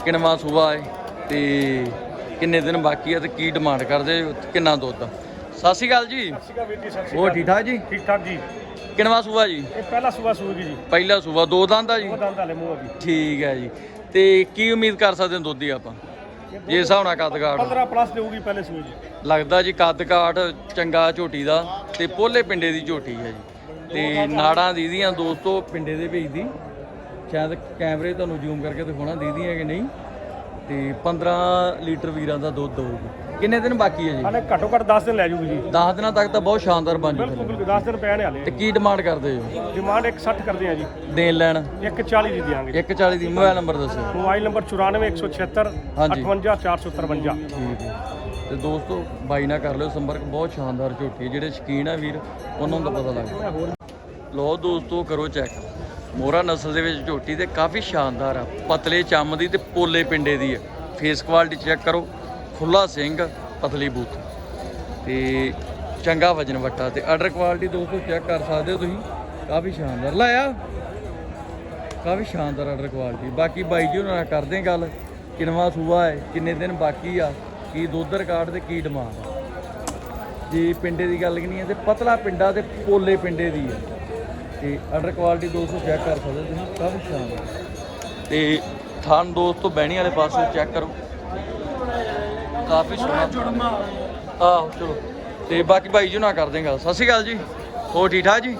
ਕਿਨਵਾ ਸੂਬਾ ਹੈ ਤੇ ਕਿੰਨੇ ਦਿਨ ਬਾਕੀ ਆ ਤੇ ਕੀ ਡਿਮਾਂਡ ਕਰਦੇ ਕਿੰਨਾ ਦੁੱਧ ਸਤਿ ਸ਼੍ਰੀ ਅਕਾਲ ਜੀ। ਸਿਕਾ ਵੀਰ ਜੀ ਸਤਿ ਸ਼੍ਰੀ ਹੋਰ ਅਕਾਲ। ਠੀਕ ਠਾਕ ਜੀ? ਠੀਕ ਠਾਕ ਜੀ। ਕਿੰਨਵਾ ਸੂਆ ਜੀ? ਇਹ ਪਹਿਲਾ ਸੂਆ ਸੂਗੀ ਜੀ। ਪਹਿਲਾ ਸੂਆ ਦੋ ਦੰਦ ਆ ਜੀ? ਉਹ ਦੰਦ ਵਾਲੇ ਮੂੰਹ ਆ ਜੀ। ਠੀਕ ਹੈ ਜੀ। ਤੇ ਕੀ ਉਮੀਦ ਕਰ ਸਕਦੇ ਹਾਂ ਦੁੱਧ ਦੀ ਆਪਾਂ? ਜੇ ਹਿਸਾਬ ਨਾਲ ਕੱਦ ਕਾਠ। 15 ਪਲੱਸ ਦੇਊਗੀ ਪਹਿਲੇ ਸੂਏ ਜੀ। ਲੱਗਦਾ ਜੀ ਕੱਦ ਕਾਠ ਚੰਗਾ ਝੋਟੀ ਦਾ ਤੇ ਪੋਲੇ ਪਿੰਡੇ ਦੀ ਝੋਟੀ ਹੈ ਜੀ। ਤੇ ਨਾੜਾਂ ਦੀਦੀਆਂ ਦੋਸਤੋ ਪਿੰਡੇ ਦੇ ਵਿੱਚ ਦੀ। ਸ਼ਾਇਦ ਕੈਮਰੇ ਤੁਹਾਨੂੰ ਜ਼ੂਮ ਕਰਕੇ ਦਿਖਾਉਣਾ ਦੀਦੀਆਂ ਕਿ ਨਹੀਂ। ਤੇ 15 ਲੀਟਰ ਵੀਰਾਂ ਦਾ ਦੁੱਧ ਦਊਗੀ। ਕਿੰਨੇ ਦਿਨ ਬਾਕੀ ਹੈ ਜੀ? ਹਾਲੇ ਘੱਟੋ ਘੱਟ 10 ਦਿਨ ਲੈ ਜੂਗੀ ਜੀ। 10 ਦਿਨਾਂ ਤੱਕ ਤਾਂ ਬਹੁਤ ਸ਼ਾਨਦਾਰ ਬਣ ਬਿਲਕੁਲ ਜੂਗੀ। ਬਿਲਕੁਲ 10 ਦਿਨ ਪਏ ਨੇ ਹਾਲੇ ਤੇ ਕੀ ਡਿਮਾਂਡ ਕਰਦੇ ਹੋ? ਡਿਮਾਂਡ 160 ਕਰਦੇ ਆ ਜੀ। ਦੇਣ ਲੈਣ? 140 ਦੀ ਦਿਆਂਗੇ 140 ਦੀ। ਮੋਬਾਈਲ ਨੰਬਰ ਦੱਸੋ। ਮੋਬਾਈਲ ਨੰਬਰ 94176 ਹਾਂਜੀ। 58453 ਠੀਕ ਹੈ ਤੇ ਦੋਸਤੋ ਬਾਈ ਨਾਲ ਕਰ ਲਿਓ ਸੰਪਰਕ। ਬਹੁਤ ਸ਼ਾਨਦਾਰ ਝੋਟੀ ਹੈ। ਜਿਹੜੇ ਸ਼ਕੀਨ ਆ ਵੀਰ ਉਹਨਾਂ ਨੂੰ ਤਾਂ ਪਤਾ ਲੱਗਦਾ ਲੋ ਦੋਸਤੋ ਕਰੋ ਚੈੱਕ ਮੋਹਰਾ ਨਸਲ ਦੇ ਵਿੱਚ ਝੋਟੀ ਤੇ ਕਾਫੀ ਸ਼ਾਨਦਾਰ ਆ। ਪਤਲੇ ਚੰਮ ਦੀ ਤੇ ਪੋਲੇ ਪਿੰਡੇ ਦੀ ਹੈ ਫੇਸ ਕੁਆਲਿਟੀ ਚੈੱਕ ਕਰੋ। ਖੁੱਲਾ ਸਿੰਘ, ਪਤਲੀ ਬੂਥ। ਤੇ ਚੰਗਾ ਵਜਨ ਵੱਟਾ ਤੇ ਆਰਡਰ ਕੁਆਲਿਟੀ ਦੋਸਤੋ ਚੈੱਕ ਕਰ ਸਕਦੇ ਹੋ ਤੁਸੀਂ। ਕਾਫੀ ਸ਼ਾਨਦਾਰ। ਲਾਇਆ ਕਾਫੀ ਸ਼ਾਨਦਾਰ ਆਰਡਰ ਕੁਆਲਿਟੀ ਬਾਕੀ ਬਾਈ ਜੀ ਉਹਨਾਂ ਨਾਲ ਕਰਦੇ ਹਾਂ ਗੱਲ। ਕਿੰਨਵਾ ਸੂਆ ਹੈ, ਕਿੰਨੇ ਦਿਨ ਬਾਕੀ ਆ, ਕੀ ਦੁੱਧ ਰਿਕਾਰਡ ਤੇ ਕੀ ਡਿਮਾਂਡ ਆ। ਪਿੰਡੇ ਦੀ ਗੱਲ ਨਹੀਂ ਹੈ ਤੇ ਪਤਲਾ ਪਿੰਡਾ ਤੇ ਪੋਲੇ ਪਿੰਡੇ ਦੀ ਹੈ ਤੇ ਆਰਡਰ ਕੁਆਲਿਟੀ ਦੋਸਤੋ ਚੈੱਕ ਕਰ ਸਕਦੇ ਤੁਸੀਂ ਕਾਫੀ ਸ਼ਾਨਦਾਰ ਤੇ ਥਾਨ ਦੋਸਤੋ ਬਹਿਣੀ ਵਾਲੇ ਪਾਸੇ ਚੈੱਕ ਕਰੋ। ਕਾਫੀ ਸੋਹਣਾ। ਆਹ ਚਲੋ। ਤੇ ਬਾਕੀ ਭਾਈ ਜੀ ਨਾਲ ਕਰਦੇ ਹਾਂ ਗੱਲ। ਸਤਿ ਸ਼੍ਰੀ ਅਕਾਲ ਜੀ। ਹੋਰ ਠੀਕ ਠਾਕ ਜੀ?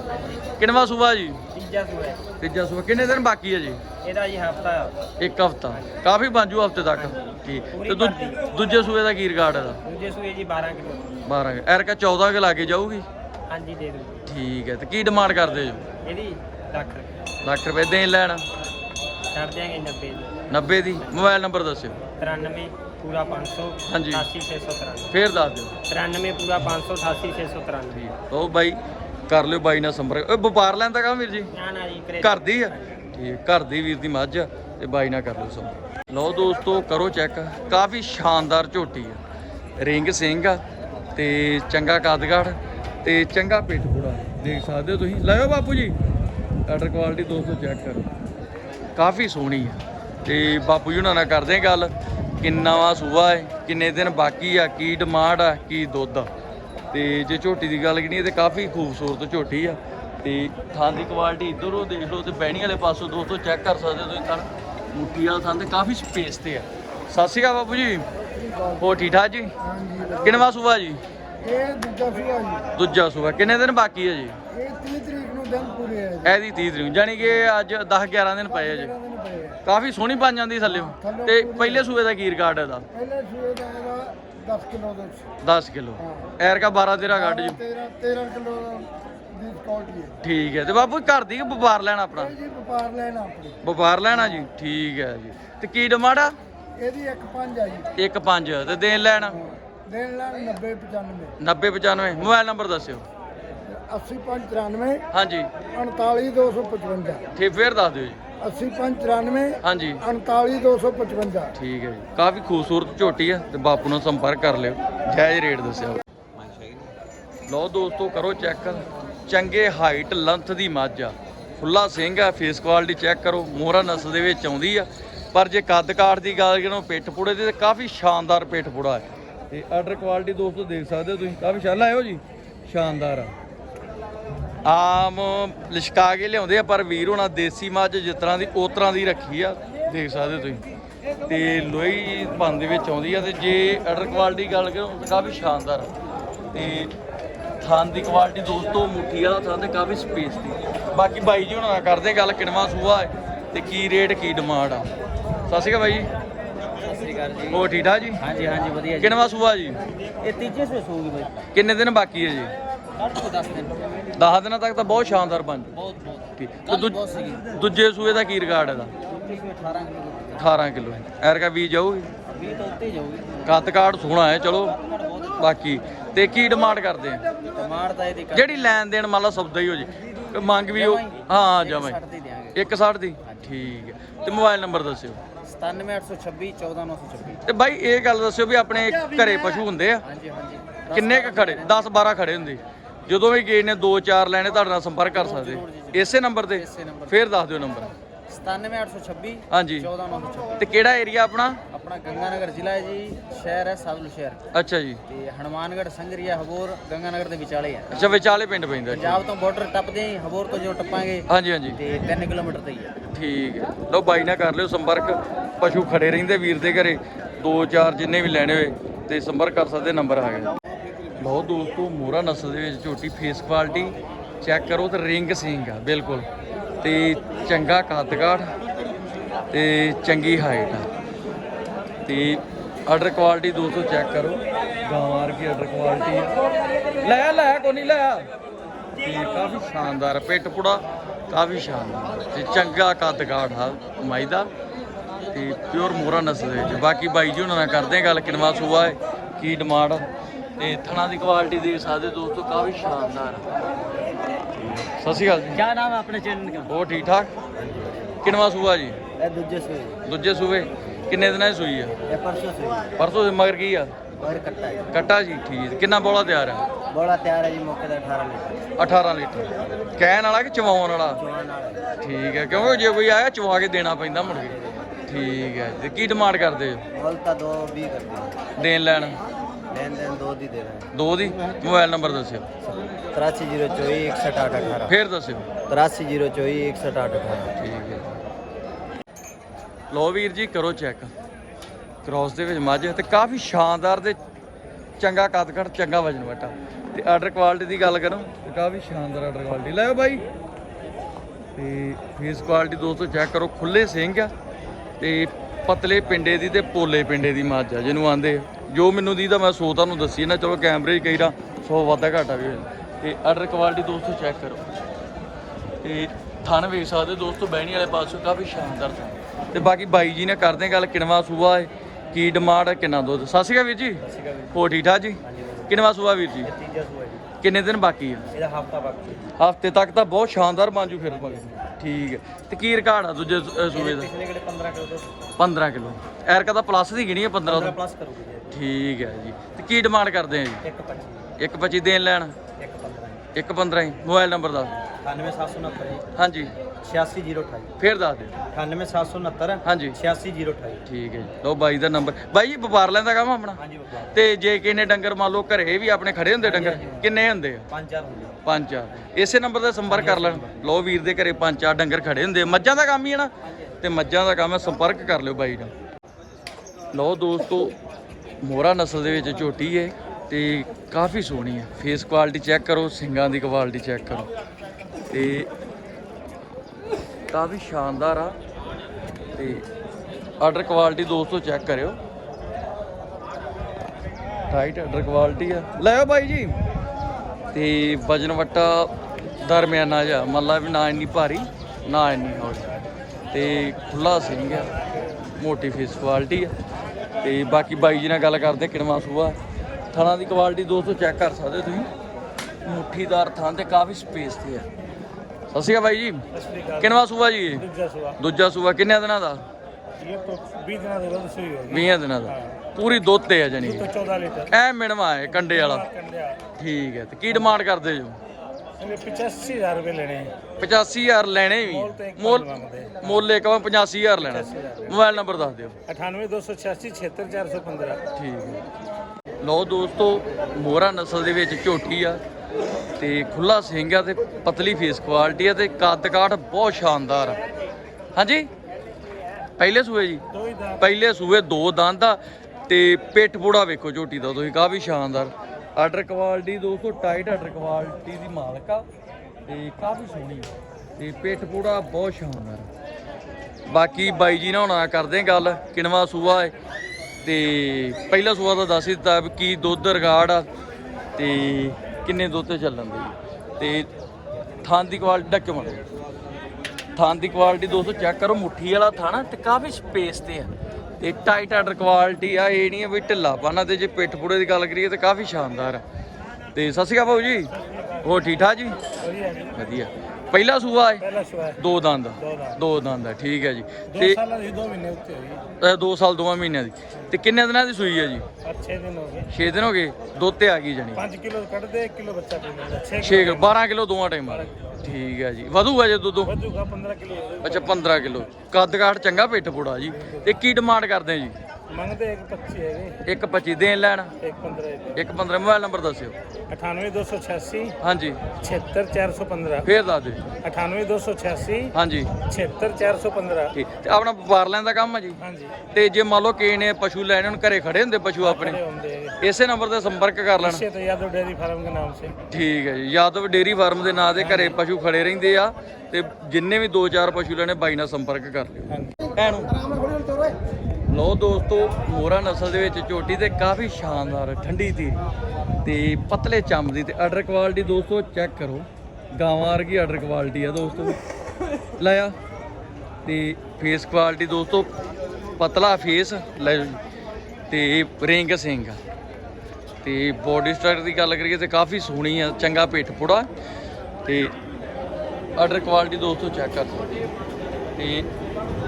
ਕਿੰਨਵਾ ਸੂਆ ਜੀ? ਤੀਜਾ ਹੈ। ਤੀਜਾ ਸੂਆ ਕਿੰਨੇ ਦਿਨ ਬਾਕੀ ਹੈ ਜੀ? ਇਹਦਾ ਜੀ ਹਫਤਾ। ਇੱਕ ਹਫਤਾ। ਕਾਫੀ ਬਣ ਹਫ਼ਤੇ ਤੱਕ। ਠੀਕ। ਤੇ ਦੂਜੇ ਸੂਏ ਦਾ ਕੀ ਰਿਕਾਰਡ ਹੈ ਦੂਜੇ ਸੂਏ ਜੀ 12 ਕਿਲੋ। 12 ਐਰਕਾ 14 ਕੇ ਲਾਗੇ ਜਾਊਗੀ? ਹਾਂਜੀ ਦੇ ਦੂ ਠੀਕ ਹੈ। ਤੇ ਕੀ ਡਿਮਾਂਡ ਕਰਦੇ ਜੋ? ਇਹਦੀ ਲੱਖ ਰੁਪਏ। ਲੱਖ ਰੁਪਏ ਦੇਣ ਲੈਣ। ਛੱਡ ਦਿਆਂਗੇ 90 ਦੀ। 90 ਦੀ। ਮੋਬਾਈਲ ਨੰਬਰ ਦੱਸਿਓ। 93 ਪੂਰਾ 500 ਹਾਂਜੀ। 88693 ਫੇਰ ਦੱਸ ਦਿਓ। 93 ਪੂਰਾ 500 88693 ਠੀਕ। ਉਹ ਬਾਈ ਕਰ ਲਿਓ ਬਾਈ ਨਾਲ ਸੰਪਰਕ। ਓਏ ਵਪਾਰ ਲੈਣ ਦਾ ਕੰਮ ਵੀਰ ਜੀ? ਨਾ ਨਾ ਜੀ ਘਰ ਦੀ ਆ? ਠੀਕ ਘਰ ਦੀ ਵੀਰ ਦੀ ਮੱਝ ਤੇ ਬਾਈ ਨਾਲ ਕਰ ਲਓ ਸੰਪਰਕ। ਲਓ ਦੋਸਤੋ ਕਰੋ ਚੈੱਕ। ਕਾਫੀ ਸ਼ਾਨਦਾਰ ਝੋਟੀ ਆ। ਰਿੰਗ ਸਿੰਘ ਆ ਤੇ ਚੰਗਾ ਕਦਗੜ ਤੇ ਚੰਗਾ ਪੂੜਾ ਦੇਖ ਸਕਦੇ ਹੋ ਤੁਸੀਂ। ਲਾਇਓ ਬਾਪੂ ਜੀ। ਆਰਡਰ ਕੁਆਲਿਟੀ ਦੋਸਤੋ ਚੈੱਕ ਕਰੋ। ਕਾਫੀ ਸੋਹਣੀ ਆ। ਤੇ ਬਾਪੂ ਜੀ ਉਹਨਾਂ ਨਾਲ ਕਰਦੇ ਆ ਗੱਲ। ਕਿੰਨਾ ਵਾ ਸੂਆ ਹੈ ਕਿੰਨੇ ਦਿਨ ਬਾਕੀ ਆ, ਕੀ ਡਿਮਾਂਡ ਆ, ਕੀ ਦੁੱਧ ਆ। ਤੇ ਜੇ ਝੋਟੀ ਦੀ ਗੱਲ ਕਰੀਏ ਤੇ ਕਾਫੀ ਖੂਬਸੂਰਤ ਝੋਟੀ ਆ। ਤੇ ਥਾਂ ਦੀ ਕੁਆਲਿਟੀ ਇਧਰੋਂ ਦੇਖ ਲਓ ਤੇ ਬਹਿਣੀ ਵਾਲੇ ਪਾਸੋਂ ਦੋਸਤੋ ਚੈੱਕ ਕਰ ਸਕਦੇ ਹੋ ਤੁਸੀਂ ਥਾਂ ਮੁੱਠੀ ਵਾਲਾ ਥਾਂ ਤੇ ਕਾਫੀ ਸਪੇਸ ਤੇ ਆ। ਸਤਿ ਸ਼੍ਰੀ ਅਕਾਲ ਬਾਪੂ ਜੀ। ਹੋ ਠੀਕ ਠਾਕ ਜੀ? ਕਿੰਨਵਾ ਸੂਆ ਜੀ? ਇਹ ਦੂਜਾ ਸੂਆ ਜੀ। ਦੂਜਾ ਸੂਆ। ਕਿੰਨੇ ਦਿਨ ਬਾਕੀ ਹੈ ਜੀ? ਇਹ 30 ਤਰੀਕ ਨੂੰ ਦਿਨ ਪੂਰੇ ਆ ਜੀ। ਇਹਦੀ 30 ਤਰੀਕ ਜਾਨੀ ਕਿ ਅੱਜ 10 11 ਦਿਨ ਪਏ ਆ ਜੀ। ਦਿਨ ਪਏ ਆ। ਕਾਫੀ ਸੋਹਣੀ ਬਣ ਜਾਂਦੀ ਥੱਲੇ। ਤੇ ਪਹਿਲੇ ਸੂਏ ਦਾ ਕੀ ਰਿਕਾਰਡ ਇਹਦਾ? ਪਹਿਲੇ ਸੂਏ ਦਾ ਇਹਦਾ 10 ਕਿਲੋ ਦੇ 10 ਕਿਲੋ। ਐਰਕਾ 12 13 ਕੱਢ ਜੂ। 13 13 ਕਿਲੋ ਦੀ ਕੁਆਲਿਟੀ ਹੈ ਠੀਕ ਹੈ। ਤੇ ਬਾਪੂ ਘਰ ਦੀ ਕਿ ਵਪਾਰ ਲੈਣਾ ਆਪਣਾ? ਇਹ ਜੀ ਵਪਾਰ ਲੈਣਾ ਆਪਣੀ। ਵਪਾਰ ਲੈਣਾ ਜੀ। ਠੀਕ ਹੈ ਜੀ। ਤੇ ਕੀ ਡਿਮਾਂਡ ਆ? ਇਹਦੀ 1.5 ਆ ਜੀ। 1 5 ਤੇ ਦੇਣ ਲੈਣ? ਦੇਣ ਲੈਣ 90 95 90 95 ਮੋਬਾਈਲ ਨੰਬਰ ਦੱਸਿਓ। 8593 ਹਾਂਜੀ। 39255 ਠੀਕ ਫੇਰ ਦੱਸ ਦਿਓ ਜੀ। 8593 ਹਾਂਜੀ। 39255 ਠੀਕ ਹੈ ਜੀ। ਕਾਫੀ ਖੂਬਸੂਰਤ ਝੋਟੀ ਆ ਤੇ ਬਾਪੂ ਨਾਲ ਸੰਪਰਕ ਕਰ ਲਿਓ। ਜਾਇਜ਼ ਰੇਟ ਦੱਸਿਓ ਲਓ ਦੋਸਤੋ ਕਰੋ ਚੈੱਕ ਚੰਗੇ ਹਾਈਟ ਲੰਥ ਦੀ ਮੱਝ ਆ। ਖੁੱਲਾ ਸਿੰਘ ਆ ਫੇਸ ਕੁਆਲਿਟੀ ਚੈੱਕ ਕਰੋ। ਮੋਹਰਾ ਨਸਲ ਦੇ ਵਿੱਚ ਆਉਂਦੀ ਆ। ਪਰ ਜੇ ਕੱਦ ਕਾਠ ਦੀ ਗੱਲ ਕਰਾਂ ਪਿੱਠ ਪੁੜੇ ਦੀ ਤੇ ਕਾਫੀ ਸ਼ਾਨਦਾਰ ਪਿੱਠ ਪੁੜਾ ਹੈ। ਤੇ ਆਰਡਰ ਕੁਆਲਿਟੀ ਦੋਸਤੋ ਦੇਖ ਸਕਦੇ ਹੋ ਤੁਸੀਂ। ਕਾਫੀ ਸ਼ਾਲਾ ਆਇਓ ਜੀ। ਸ਼ਾਨਦਾਰ ਆ। ਆਮ ਲਿਸ਼ਕਾ ਕੇ ਲਿਆਉਂਦੇ ਆ, ਪਰ ਵੀਰ ਹੋਣਾ ਦੇਸੀ ਮੱਝ ਜਿਸ ਤਰ੍ਹਾਂ ਦੀ, ਉਸ ਤਰ੍ਹਾਂ ਦੀ ਰੱਖੀ ਆ। ਦੇਖ ਸਕਦੇ ਹੋ ਤੁਸੀਂ। ਤੇ ਲੋਹੀ ਭੰਨ ਦੇ ਵਿੱਚ ਆਉਂਦੀ ਆ ਤੇ ਜੇ ਆਰਡਰ ਕੁਆਲਿਟੀ ਗੱਲ ਕਰੋ ਤਾਂ ਕਾਫੀ ਸ਼ਾਨਦਾਰ ਆ। ਤੇ ਥਾਂ ਦੀ ਕੁਆਲਿਟੀ ਦੋਸਤੋ ਮੁੱਠੀ ਵਾਲਾ ਥਾਂ ਤੇ ਕਾਫੀ ਸਪੇਸ ਦੀ। ਬਾਕੀ ਬਾਈ ਜੀ ਹੁਣਾਂ ਕਰਦੇ ਗੱਲ ਕਿਣਵਾ ਸੂਆ ਹੈ ਤੇ ਕੀ ਰੇਟ ਕੀ ਡਿਮਾਂਡ ਆ। ਸਤਿ ਸ਼੍ਰੀ ਅਕਾਲ ਬਾਈ ਜੀ। ਅਕਾਲ ਜੀ ਹੋਰ ਠੀਕ ਠਾਕ ਜੀ? ਹਾਂਜੀ ਹਾਂਜੀ ਵਧੀਆ ਜੀ। ਕਿਣਵਾ ਸੂਆ ਜੀ? ਇਹ ਤੀਜੇ ਸੂਏ ਸੂਗੀ ਬਾਈ। ਕਿੰਨੇ ਦਿਨ ਬਾਕੀ ਹੈ ਜੀ? ਕੱਢ ਤੋਂ 10 ਦਿਨ। 10 ਦਿਨਾਂ ਤੱਕ ਤਾਂ ਬਹੁਤ ਸ਼ਾਨਦਾਰ ਬਣ ਜੂ ਬਹੁਤ ਬਹੁਤ। ਠੀਕ। ਤੇ ਦੂ- ਦੂਜੇ ਸੂਏ ਦਾ ਕੀ ਰਿਕਾਰਡ ਦੂਜੇ ਸੂਏ 18 ਕਿਲੋ ਦੁੱਧ 18 ਕਿਲੋ। ਐਰਕਾ ਵੀ ਜਾਊਗੀ? 20 ਤੋਂ ਉੱਤੇ ਜਾਊਗੀ। ਕੱਦ ਕਾਠ ਸੋਹਣਾ ਹੈ ਚਲੋ। ਬਾਕੀ ਤੇ ਕੀ ਡਿਮਾਂਡ ਕਰਦੇ ਆ? ਟਮਾਟਰ ਤਾਂ ਇਹਦੀ ਜਿਹੜੀ ਲੈਣ ਦੇਣ ਮੰਨ ਲਾ ਸੌਦਾ ਹੀ ਹੋ ਜੇ। ਮੰਗ ਵੀ ਹੋ। ਹਾਂ ਜਮਾਂ ਦੇ ਦਿਆਂਗੇ। 160 ਦੀ? ਠੀਕ ਹੈ। ਤੇ ਮੋਬਾਈਲ ਨੰਬਰ ਦੱਸਿਓ। 97826 14926 ਤੇ ਬਾਈ ਇਹ ਗੱਲ ਦੱਸਿਓ ਵੀ ਆਪਣੇ ਘਰੇ ਪਸ਼ੂ ਹੁੰਦੇ ਆ। ਹਾਂਜੀ ਹਾਂਜੀ। ਕਿੰਨੇ ਕ ਖੜੇ? 10 12 ਖੜੇ ਹੁੰਦੇ। ਜਦੋਂ ਵੀ ਗਏ ਨੇ 2 4 ਲੈਣੇ ਤੁਹਾਡੇ ਨਾਲ ਸੰਪਰਕ ਕਰ ਸਕਦੇ। ਇਸੇ ਨੰਬਰ ਤੇ? ਫੇਰ ਦੱਸ ਦਿਓ ਨੰਬਰ। 97826 ਹਾਂਜੀ। 14926 ਤੇ ਕਿਹੜਾ ਏਰੀਆ ਆਪਣਾ? ਆਪਣਾ ਗੰਗਾਨਗਰ ਜ਼ਿਲ੍ਹਾ ਹੈ ਜੀ। ਸ਼ਹਿਰ ਹੈ ਸਾਦੁਲ ਸ਼ਹਿਰ। ਅੱਛਾ ਜੀ। ਤੇ ਹਨੂਮਾਨਗੜ੍ਹ ਸੰਗਰੀਆ ਹਬੋਰ ਗੰਗਾਨਗਰ ਦੇ ਵਿਚਾਲੇ ਹੈ। ਅੱਛਾ ਵਿਚਾਲੇ ਪਿੰਡ ਪੈਂਦਾ ਜੀ। ਪੰਜਾਬ ਤੋਂ ਬਾਰਡਰ ਟੱਪਦੇ ਹਬੋਰ ਤੋਂ ਜੋ ਟੱਪਾਂਗੇ ਹਾਂਜੀ ਹਾਂਜੀ। ਤੇ 3 ਕਿਲੋਮੀਟਰ ਤੇ ਹੀ ਹੈ। ਠੀਕ ਹੈ। ਲਓ ਬਾਈ ਨਾਲ ਕਰ ਲਿਓ ਸੰਪਰਕ। ਪਸ਼ੂ ਖੜੇ ਰਹਿੰਦੇ ਵੀਰ ਦੇ ਘਰੇ। ਦੋ ਚਾਰ ਜਿੰਨੇ ਵੀ ਲੈਣੇ ਹੋਏ ਤੇ ਸੰਪਰਕ ਕਰ ਸਕਦੇ, ਨੰਬਰ ਹੈਗਾ ਗਿਆ। ਲਓ ਦੋਸਤੋ, ਮੋਰਾ ਨਸਲ ਦੇ ਵਿੱਚ ਝੋਟੀ ਫੇਸ ਕੁਆਲਿਟੀ ਚੈੱਕ ਕਰੋ ਤੇ ਰਿੰਗ ਸਿੰਗ ਆ, ਬਿਲਕੁਲ। ਤੇ ਚੰਗਾ ਕੱਦ ਕਾਠ ਤੇ ਚੰਗੀ ਹਾਈਟ ਆ। ਤੇ ਆਰਡਰ ਕੁਆਲਿਟੀ ਦੋਸਤੋ ਚੈੱਕ ਕਰੋ। ਗਾਂ ਵਰਗੀ ਆਰਡਰ ਕੁਆਲਿਟੀ ਲੈ ਲੈ ਕੋ ਨਹੀਂ, ਲੈ ਤੇ ਕਾਫੀ ਸ਼ਾਨਦਾਰ ਪਿੱਟ ਪੁੜਾ। ਕਾਫੀ ਸ਼ਾਨਦਾਰ ਤੇ ਚੰਗਾ ਕੱਦ ਕਾਠ ਆ ਮਾਈ ਦਾ ਤੇ ਪਿਓਰ ਮੋਰਾ ਨਸਲ ਦੇ ਵਿੱਚ ਬਾਕੀ ਬਾਈ ਜੀ ਉਹਨਾਂ ਨਾਲ ਕਰਦੇ ਆ ਗੱਲ ਕਿਨਵਾ ਸੂਆ ਹੈ ਕੀ ਡਿਮਾਂਡ ਤੇ ਥਣਾ ਦੀ ਕੁਆਲਿਟੀ ਦੇਖ ਸਕਦੇ ਦੋਸਤੋ ਕਾਫੀ ਸ਼ਾਨਦਾਰ। ਸਤਿ ਸ਼੍ਰੀ ਅਕਾਲ ਜੀ। ਕੀ ਨਾਮ ਹੈ ਆਪਣੇ ਚੈਨਲ ਦਾ? ਹੋਰ ਠੀਕ ਠਾਕ? ਕਿਨਵਾ ਸੂਆ ਜੀ? ਇਹ ਦੂਜੇ ਸੂਏ। ਦੂਜੇ ਸੂਏ। ਕਿੰਨੇ ਦਿਨਾਂ ਦੀ ਸੂਈ ਆ? ਇਹ ਪਰਸੋਂ ਸੂਏ ਪਰਸੋਂ ਦੇ ਮਗਰ ਕੀ ਆ? ਬਾਹਰ ਕੱਟਾ ਹੈ ਕੱਟਾ ਜੀ ਠੀਕ ਕਿੰਨਾ ਬੋਲਾ ਤਿਆਰ ਆ ਬੋਲਾ ਤਿਆਰ ਹੈ ਜੀ ਮੌਕੇ ਦਾ 18 ਲੀਟਰ। 18 ਲੀਟਰ। ਕਹਿਣ ਵਾਲਾ ਕਿ ਚਵਾਉਣ ਵਾਲਾ? ਨਾਲ ਠੀਕ ਹੈ ਕਿਉਂਕਿ ਜੇ ਕੋਈ ਆਇਆ ਚਵਾ ਕੇ ਦੇਣਾ ਪੈਂਦਾ ਮੁੜ ਕੇ। ਠੀਕ ਹੈ ਤੇ ਕੀ ਡਿਮਾਂਡ ਕਰਦੇ ਹੋ? ਬੋਲ ਤਾਂ 2 20 ਕਰਦੇ ਦੇਣ ਲੈਣ? ਲੈਣ ਦੇਣ ਦੋ ਦੀ ਦੇ ਰਹੇ ਦੋ ਦੀ? ਮੋਬਾਈਲ ਨੰਬਰ ਦੱਸਿਓ। 83024 61818 ਫੇਰ ਦੱਸਿਓ। 83024 61818 ਠੀਕ ਹੈ। ਲੋ ਵੀਰ ਜੀ ਕਰੋ ਚੈੱਕ। ਕ੍ਰੋਸ ਦੇ ਵਿੱਚ ਮੱਝ ਹੈ ਤੇ ਕਾਫੀ ਸ਼ਾਨਦਾਰ ਤੇ ਚੰਗਾ ਕੱਦ ਚੰਗਾ ਵਜਨ ਵਟਾ। ਤੇ ਆਰਡਰ ਕੁਆਲਿਟੀ ਦੀ ਗੱਲ ਕਰਾਂ, ਤੇ ਕਾਫੀ ਸ਼ਾਨਦਾਰ ਆਰਡਰ ਕੁਆਲਿਟੀ ਲੈ ਬਾਈ। ਤੇ ਫੇਸ ਕੁਆਲਿਟੀ ਦੋਸਤੋ ਚੈੱਕ ਕਰੋ ਖੁੱਲੇ ਸਿੰਘ ਆ। ਤੇ ਪਤਲੇ ਪਿੰਡੇ ਦੀ ਤੇ ਪੋਲੇ ਪਿੰਡੇ ਦੀ ਮੱਝ ਆ ਜਿਹਨੂੰ ਆਂਦੇ ਜੋ ਮੈਨੂੰ ਦੀ ਤਾਂ ਮੈਂ ਸੋ ਤੁਹਾਨੂੰ ਦੱਸੀ ਨਾ, ਚਲੋ ਕੈਮਰੇ 'ਚ ਕਈ ਰਾਂ 100 ਵਾਧਾ ਘਾਟਾ ਵੀ ਹੋ ਜਾਂਦਾ। ਤੇ ਆਰਡਰ ਕੁਆਲਿਟੀ ਦੋਸਤੋ ਚੈੱਕ ਕਰੋ। ਤੇ ਥਣ ਵੇਖ ਸਕਦੇ ਹੋ ਦੋਸਤੋ, ਬਹਿਣੀ ਵਾਲੇ ਪਾਸੋਂ ਕਾਫੀ ਸ਼ਾਨਦਾਰ ਥਣ। ਤੇ ਬਾਕੀ ਬਾਈ ਜੀ ਨੇ ਕਰਦੇ ਗੱਲ, ਕਿਣਵਾ ਸੂਆ ਹੈ ਕੀ ਡਿਮਾਂਡ ਹੈ ਕਿੰਨਾ ਦੁੱਧ? ਸਤਿ ਸ਼੍ਰੀ ਅਕਾਲ ਵੀਰ ਜੀ। ਹੋ ਠੀਕ ਠਾਕ ਜੀ? ਕਿਨਵਾ ਸੂਆ ਵੀਰ ਜੀ? ਤੀਜਾ ਸੂਆ ਜੀ। ਕਿੰਨੇ ਦਿਨ ਬਾਕੀ ਆ? ਇਹਦਾ ਹਫਤਾ ਬਾਕੀ ਹਫ਼ਤੇ ਤੱਕ ਤਾਂ ਬਹੁਤ ਸ਼ਾਨਦਾਰ ਬਾਂਜੂ ਫਿਰ। ਪਾਗੇ ਠੀਕ ਹੈ। ਤੇ ਕੀ ਰਿਕਾਰਡ ਆ ਦੂਜੇ ਸੂ- ਅ, ਸੂਏ ਦਾ? ਪਿਛਲੇ ਕਿਹੜੇ 15 ਕਿਲੋ 15 ਕਿਲੋ। ਐਰਕਾ ਦਾ ਪਲੱਸ ਦੀ ਗਿਣੀ ਹੈ 15 ਤੋਂ। ਪਲੱਸ ਕਰੂਗੀ ਜੀ। ਠੀਕ ਹੈ ਜੀ। ਤੇ ਕੀ ਡਿਮਾਂਡ ਕਰਦੇ ਆ ਜੀ? ਇੱਕ 25 ਇੱਕ 25 ਦੇਣ ਲੈਣ? ਇੱਕ 15 ਇੱਕ 15 ਹੀ। ਮੋਬਾਈਲ ਨੰਬਰ ਦੱਸ 98769 ਜੀ। ਹਾਂਜੀ। 86028 ਫੇਰ ਦੱਸ ਦਿਓ। 98769 ਹਾਂਜੀ। 86028 ਠੀਕ ਹੈ ਜੀ। ਲਓ ਬਾਈ ਦਾ ਨੰਬਰ ਬਾਈ ਜੀ ਵਪਾਰ ਲੈਂਦਾ ਕੰਮ ਆਪਣਾ? ਹਾਂਜੀ ਬਾਬਾ ਤੇ ਜੇ ਕਿਸੇ ਨੇ ਡੰਗਰ ਮੰਨ ਲਓ ਘਰੇ ਵੀ ਆਪਣੇ ਖੜੇ ਹੁੰਦੇ ਡੰਗਰ ਕਿੰਨੇ ਹੁੰਦੇ ਆ? 5000 ਹੁੰਦੀ ਪੰਜ ਚਾਰ ਇਸੇ ਨੰਬਰ ਤੇ ਸੰਪਰਕ ਕਰ ਲੈਣ। ਲਓ ਵੀਰ ਦੇ ਘਰੇ ਪੰਜ ਚਾਰ ਡੰਗਰ ਖੜੇ ਹੁੰਦੇ ਆ। ਮੱਝਾਂ ਦਾ ਕੰਮ ਹੀ ਹੈ ਨਾ? ਤੇ ਮੱਝਾਂ ਦਾ ਕੰਮ ਹੈ ਸੰਪਰਕ ਕਰ ਲਿਓ ਬਾਈ ਨਾਲ ਲਓ ਦੋਸਤੋ ਮੋਰਾ ਨਸਲ ਦੇ ਵਿੱਚ ਝੋਟੀ ਹੈ ਤੇ ਕਾਫੀ ਸੋਹਣੀ ਹੈ। ਫੇਸ ਕੁਆਲਿਟੀ ਚੈੱਕ ਕਰੋ ਸਿੰਗਾਂ ਦੀ ਕੁਆਲਿਟੀ ਚੈੱਕ ਕਰੋ। ਤੇ ਕਾਫੀ ਸ਼ਾਨਦਾਰ ਆ। ਤੇ ਆਰਡਰ ਕੁਆਲਿਟੀ ਦੋਸਤੋ ਚੈੱਕ ਕਰਿਓ। ਟਾਈਟ ਆਰਡਰ ਕੁਆਲਿਟੀ ਆ। ਲੈ ਬਾਈ ਜੀ। ਤੇ ਵਜਨ ਵਟਾ ਦਰਮਿਆਨਾ ਜਿਹਾ ਮਤਲਬ ਵੀ ਨਾ ਇੰਨੀ ਭਾਰੀ, ਨਾ ਇੰਨੀ ਹੌਲੀ। ਤੇ ਖੁੱਲਾ ਸਿੰਘ ਆ ਮੋਟੀ ਫੇਸ ਕੁਆਲਿਟੀ ਆ। ਤੇ ਬਾਕੀ ਬਾਈ ਜੀ ਨਾਲ ਗੱਲ ਕਰਦੇ ਕਿਣਵਾ ਸੂਆ। ਥਣਾ ਦੀ ਕੁਆਲਿਟੀ ਦੋਸਤੋ ਚੈੱਕ ਕਰ ਸਕਦੇ ਹੋ ਤੁਸੀਂ। ਮੁੱਠੀਦਾਰ ਥਾਂ ਤੇ ਕਾਫੀ ਸਪੇਸ ਤੇ ਆ। ਸਤਿ ਸ਼੍ਰੀ ਅਕਾਲ ਬਾਈ ਜੀ। ਕਿਣਵਾ ਸੂਆ ਜੀ? ਦੂਜਾ ਸੂਆ ਦੂਜਾ ਸੂਆ ਕਿੰਨੇ ਦਿਨਾਂ ਦਾ? ਇਹ ਤੋਂ 20 ਦਿਨਾਂ ਦੇ ਬਾਅਦ ਸੂਈ ਹੋਗੀ 20 ਦਿਨਾਂ ਦਾ। ਪੂਰੀ ਦੁੱਧ ਆ ਜਾਨੀ ਤੋਂ 14 ਲੀਟਰ। ਐ ਮਿਣਵਾ ਹੈ ਕੰਡੇ ਵਾਲਾ। ਠੀਕ ਹੈ ਤੇ ਕੀ ਡਿਮਾਂਡ ਕਰਦੇ ਜੋ? ਇਹਦੇ 85000 ਰੁਪਏ ਲੈਣੇ 85000 ਲੈਣੇ ਵੀ। ਮੁੱਲ ਮੁੱਲ ਇੱਕ ਵਾਰ 85000 ਲੈਣਾ। ਮੋਬਾਈਲ ਨੰਬਰ ਦੱਸ ਦਿਓ। 98286 76415 ਠੀਕ ਹੈ। ਲਓ ਦੋਸਤੋ ਮੋਹਰਾ ਨਸਲ ਦੇ ਵਿੱਚ ਝੋਟੀ ਆ। ਤੇ ਖੁੱਲਾ ਸਿੰਘ ਆ ਤੇ ਪਤਲੀ ਫੇਸ ਕੁਆਲਿਟੀ ਆ ਤੇ ਕੱਦ ਕਾਠ ਬਹੁਤ ਸ਼ਾਨਦਾਰ ਆ। ਹਾਂਜੀ? ਪਹਿਲੇ ਸੂਏ ਜੀ? ਦੋ ਦਾ ਪਹਿਲੇ ਸੂਏ ਦੋ ਦੰਦ ਆ ਤੇ ਪਿੱਠ ਪੂੜਾ ਵੇਖੋ ਝੋਟੀ ਦਾ ਤੁਸੀਂ ਕਾਫੀ ਸ਼ਾਨਦਾਰ। ਆਰਡਰ ਕੁਆਲਿਟੀ ਦੋਸਤੋ ਟਾਈਟ ਆਰਡਰ ਕੁਆਲਿਟੀ ਦੀ ਮਾਲਕ ਆ ਤੇ ਕਾਫੀ ਸੋਹਣੀ ਆ। ਤੇ ਪਿੱਠ ਪੂੜਾ ਬਹੁਤ ਸ਼ਾਨਦਾਰ ਬਾਕੀ ਬਾਈ ਜੀ ਨਾਲ ਹੋਣਾ ਕਰਦੇ ਗੱਲ ਕਿਨਵਾ ਸੂਆ ਹੈ ਤੇ ਪਹਿਲਾ ਸੂਆ ਤਾਂ ਦੱਸ ਦਿੱਤਾ ਕੀ ਦੁੱਧ ਰਿਕਾਰਡ ਆ। ਤੇ ਕਿੰਨੇ ਦੁੱਧ ਤੇ ਚੱਲਣ ਦੇ? ਤੇ ਥਾਂ ਦੀ ਕੁਆਲਿਟੀ ਦਾ ਕਿਉਂ ਥਾਂ ਦੀ ਕੁਆਲਿਟੀ ਦੋਸਤੋ ਚੈੱਕ ਕਰੋ ਮੁੱਠੀ ਵਾਲਾ ਥਾਣਾ ਤੇ ਕਾਫੀ ਸਪੇਸ ਤੇ ਆ। ਤੇ ਟਾਈਟ ਆਰਡਰ ਕੁਆਲਿਟੀ ਆ ਇਹ ਨਹੀਂ ਆ ਵੀ ਢਿੱਲਾ ਪਾਣਾ ਤੇ ਜੇ ਪਿੱਠ ਪੂੜੇ ਦੀ ਗੱਲ ਕਰੀਏ ਤੇ ਕਾਫੀ ਸ਼ਾਨਦਾਰ ਆ। ਤੇ ਸਤਿ ਸ਼੍ਰੀ ਅਕਾਲ ਭਾਊ ਜੀ। ਹੋਰ ਠੀਕ ਠਾਕ ਜੀ। ਵਧੀਆ। ਪਹਿਲਾ ਸੂਆ ਹੈ? ਪਹਿਲਾ ਸੂਆ ਹੈ। ਦੋ ਦੰਦ। ਦੋ ਦੰਦ। ਦੋ ਦੰਦ ਹੈ ਠੀਕ ਹੈ ਜੀ। ਦੋ ਤੇ ਸਾਲਾਂ ਦੀ ਦੋ ਮਹੀਨੇ ਉੱਤੇ ਹੋਈ 2 ਸਾਲ ਦੋਵਾਂ ਮਹੀਨਿਆਂ ਦੀ। ਤੇ ਕਿੰਨੇ ਦਿਨਾਂ ਦੀ ਸੂਈ ਹੈ ਜੀ? 6 ਦਿਨ ਹੋ ਗਏ। 6 ਦਿਨ ਹੋ ਗਏ ਦੁੱਧ ਤੇ ਆ ਗਈ ਜਣੀ। 5 ਕਿਲੋ ਕੱਢਦੇ 1 ਕਿਲੋ ਬੱਚਾ ਪੀ ਲੈਂਦਾ 6 6 12 ਕਿਲੋ ਦੋਵਾਂ ਟਾਈਮਾਂ ਠੀਕ ਹੈ ਜੀ। ਵਧੂਗਾ ਜੇ ਦੁੱਧ? ਵਧੂਗਾ 15 ਕਿਲੋ। ਹੋ ਅੱਛਾ 15 ਕਿਲੋ। ਕੱਦ ਕਾਠ ਚੰਗਾ ਪਿੱਠ ਪੂੜਾ ਜੀ। ਤੇ ਕੀ ਡਿਮਾਂਡ ਕਰਦੇ ਆ ਜੀ? ਮੰਗਦੇ 125 ਹੈਗੇ। ਲੈਣ। 115 115 ਮੋਬਾਈਲ ਨੰਬਰ ਦੱਸਿਓ। 98286 ਹਾਂਜੀ। 76415 ਫੇਰ ਦੱਸ ਦਿਓ। 98286 ਹਾਂਜੀ। 76415 ਠੀਕ। ਤੇ ਆਪਣਾ ਵਪਾਰ ਲੈਣ ਦਾ ਕੰਮ ਹੈ ਜੀ? ਹਾਂਜੀ। ਤੇ ਜੇ ਮੰਨ ਲਓ ਕਿਸੇ ਨੇ ਪਸ਼ੂ ਲੈਣੇ ਹੁਣ ਘਰੇ ਖੜੇ ਹੁੰਦੇ ਪਸ਼ੂ ਆਪਣੇ ਇਸੇ ਨੰਬਰ ਤੇ ਸੰਪਰਕ ਕਰ ਲੈਣ। ਇਸੇ ਤੇ ਯਾਦਵ ਡੇਰੀ ਫਾਰਮ ਦੇ ਨਾਮ ਸੇ। ਠੀਕ ਹੈ ਜੀ। ਯਾਦਵ ਡੇਰੀ ਫਾਰਮ ਦੇ ਨਾਂ ਦੇ ਘਰੇ ਪਸ਼ੂ ਖੜੇ ਰਹਿੰਦੇ ਆ। ਤੇ ਜਿੰਨੇ ਵੀ 2-4 ਪਸ਼ੂ ਲੈਣੇ ਬਾਈ ਨਾਲ ਸੰਪਰਕ ਕਰ ਲਿਓ। ਭੈਣੋ। ਲੋ ਦੋਸਤੋ ਮੋਰਾ ਨਸਲ ਦੇ ਵਿੱਚ ਝੋਟੀ ਤੇ ਕਾਫੀ ਸ਼ਾਨਦਾਰ, ਠੰਡੀ ਧੀਰੀ ਤੇ ਪਤਲੇ ਚੰਮ ਦੀ ਤੇ ਆਰਡਰ ਕੁਆਲਿਟੀ ਦੋਸਤੋ ਚੈੱਕ ਕਰੋ। ਗਾਵਾਂ ਵਰਗੀ ਆਰਡਰ ਕੁਆਲਿਟੀ ਆ ਦੋਸਤੋ। ਲਾਇਆ ਤੇ ਫੇਸ ਕੁਆਲਿਟੀ ਦੋਸਤੋ, ਪਤਲਾ ਫੇਸ ਲੈ ਜਾਓ ਤੇ ਰਿੰਗ ਸਿੰਘ ਆ ਤੇ ਬੋਡੀ ਸਟਰਕਚਰ ਦੀ ਗੱਲ ਕਰੀਏ ਤੇ ਕਾਫੀ ਸੋਹਣੀ ਆ, ਚੰਗਾ ਪਿੱਠ ਪੁੜਾ। ਤੇ ਆਰਡਰ ਕੁਆਲਿਟੀ ਦੋਸਤੋ ਚੈੱਕ ਕਰ ਸਕਦੇ ਤੇ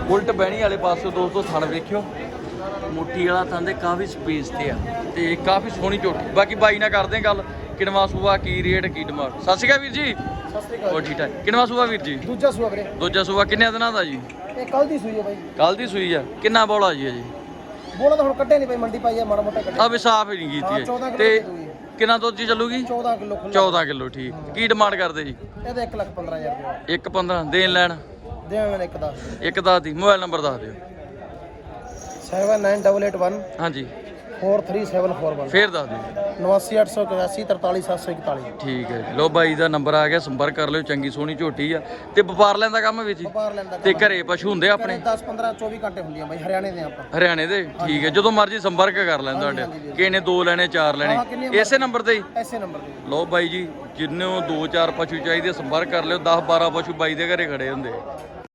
ਉਲਟ ਬਹਿਣੀ ਵਾਲੇ ਪਾਸੇ ਦੋਸਤੋ ਥਣ ਵੇਖਿਓ। ਮੁੱਠੀ ਵਾਲਾ ਥਣ ਦੇ ਕਾਫੀ ਸਪੇਸ ਤੇ ਆ ਤੇ ਕਾਫੀ ਸੋਹਣੀ ਝੋਟੀ। ਬਾਕੀ ਬਾਈ ਨਾਲ ਕਰਦੇ ਗੱਲ। ਕਿਨਵਾ ਸੂਆ ਕੀ ਰੇਟ ਕੀ ਡਿਮਾਂਡ ਸਤਿ ਸ਼੍ਰੀ ਅਕਾਲ ਵੀਰ ਜੀ। ਸਤਿ ਸ੍ਰੀ ਠੀਕ ਠਾਕ। ਕਿਨਵਾ ਸੂਆ ਵੀਰ ਜੀ? ਦੂਜਾ ਸੂਆ ਵੀਰੇ। ਦੂਜਾ ਸੂਆ ਕਿੰਨੇ ਦਿਨਾਂ ਦਾ ਜੀ? ਇਹ ਕੱਲ ਦੀ ਸੂਈ ਹੈ ਬਾਈ। ਕੱਲ ਦੀ ਸੂਈ ਆ। ਕਿੰਨਾ ਬੋਲਾ ਜੀ ਜੀ ਬੋਲਾ ਤਾਂ ਹੁਣ ਕੱਢੇ ਨਹੀਂ ਬਾਈ ਮੰਡੀ ਪਾਈ ਆ ਮਾੜਾ ਮੋਟਾ ਕੱਢਿਆ ਆ ਵੀ ਸਾਫ਼ ਹੀ ਨਹੀਂ ਕੀਤੀ 14 ਹੈ ਤੇ। ਕਿੰਨਾ ਦੁੱਧ ਜੀ ਚੱਲੂਗੀ? 14 ਕਿਲੋ ਖੁੱਲਾ 14 ਕਿਲੋ ਠੀਕ। ਕੀ ਡਿਮਾਂਡ ਕਰਦੇ ਜੀ? ਇਹਦਾ 1 ਲੱਖ 15000 ਰੁਪਏ। ਇੱਕ 15 ਦੇਣ ਲੈਣ। ਦੇਣ ਇੱਕ ਦਾ। ਇੱਕ ਦੱਸ ਦੀ ਮੋਬਾਈਲ ਨੰਬਰ ਦੱਸ ਦਿਓ। 79881 ਹਾਂਜੀ। 43741 ਫੇਰ ਦੱਸ ਦਿਓ। 89881 43741 ਠੀਕ ਹੈ ਜੀ। ਲਓ ਬਾਈ ਦਾ ਨੰਬਰ ਆ ਗਿਆ ਸੰਪਰਕ ਕਰ ਲਿਓ ਚੰਗੀ ਸੋਹਣੀ ਝੋਟੀ ਆ। ਤੇ ਵਪਾਰ ਲੈਣ ਦਾ ਕੰਮ ਵਿੱਚ ਹੀ ਵਪਾਰ ਤੇ ਘਰੇ ਪਸ਼ੂ ਹੁੰਦੇ ਆ ਆਪਣੇ? 10 15 24 ਘੰਟੇ ਹੁੰਦੀਆਂ ਬਾਈ ਹਰਿਆਣੇ ਦੇ ਆਪਾਂ। ਹਰਿਆਣੇ ਦੇ? ਠੀਕ ਹੈ ਜਦੋਂ ਮਰਜ਼ੀ ਸੰਪਰਕ ਕਰ ਲੈਣ ਤੁਹਾਡੇ। ਕਿਸੇ ਨੇ ਦੋ ਲੈਣੇ ਚਾਰ ਲੈਣੇ? ਇਸੇ ਨੰਬਰ ਤੇ ਹੀ? ਐਸੇ ਨੰਬਰ ਤੇ ਲਓ ਬਾਈ ਜੀ ਜਿੰਨੇ ਦੋ ਚਾਰ ਪਸ਼ੂ ਚਾਹੀਦੇ ਸੰਪਰਕ ਕਰ ਲਿਓ। 10 12 ਪਸ਼ੂ ਬਾਈ ਦੇ ਘਰੇ ਖੜੇ ਹੁੰਦੇ। ਆ।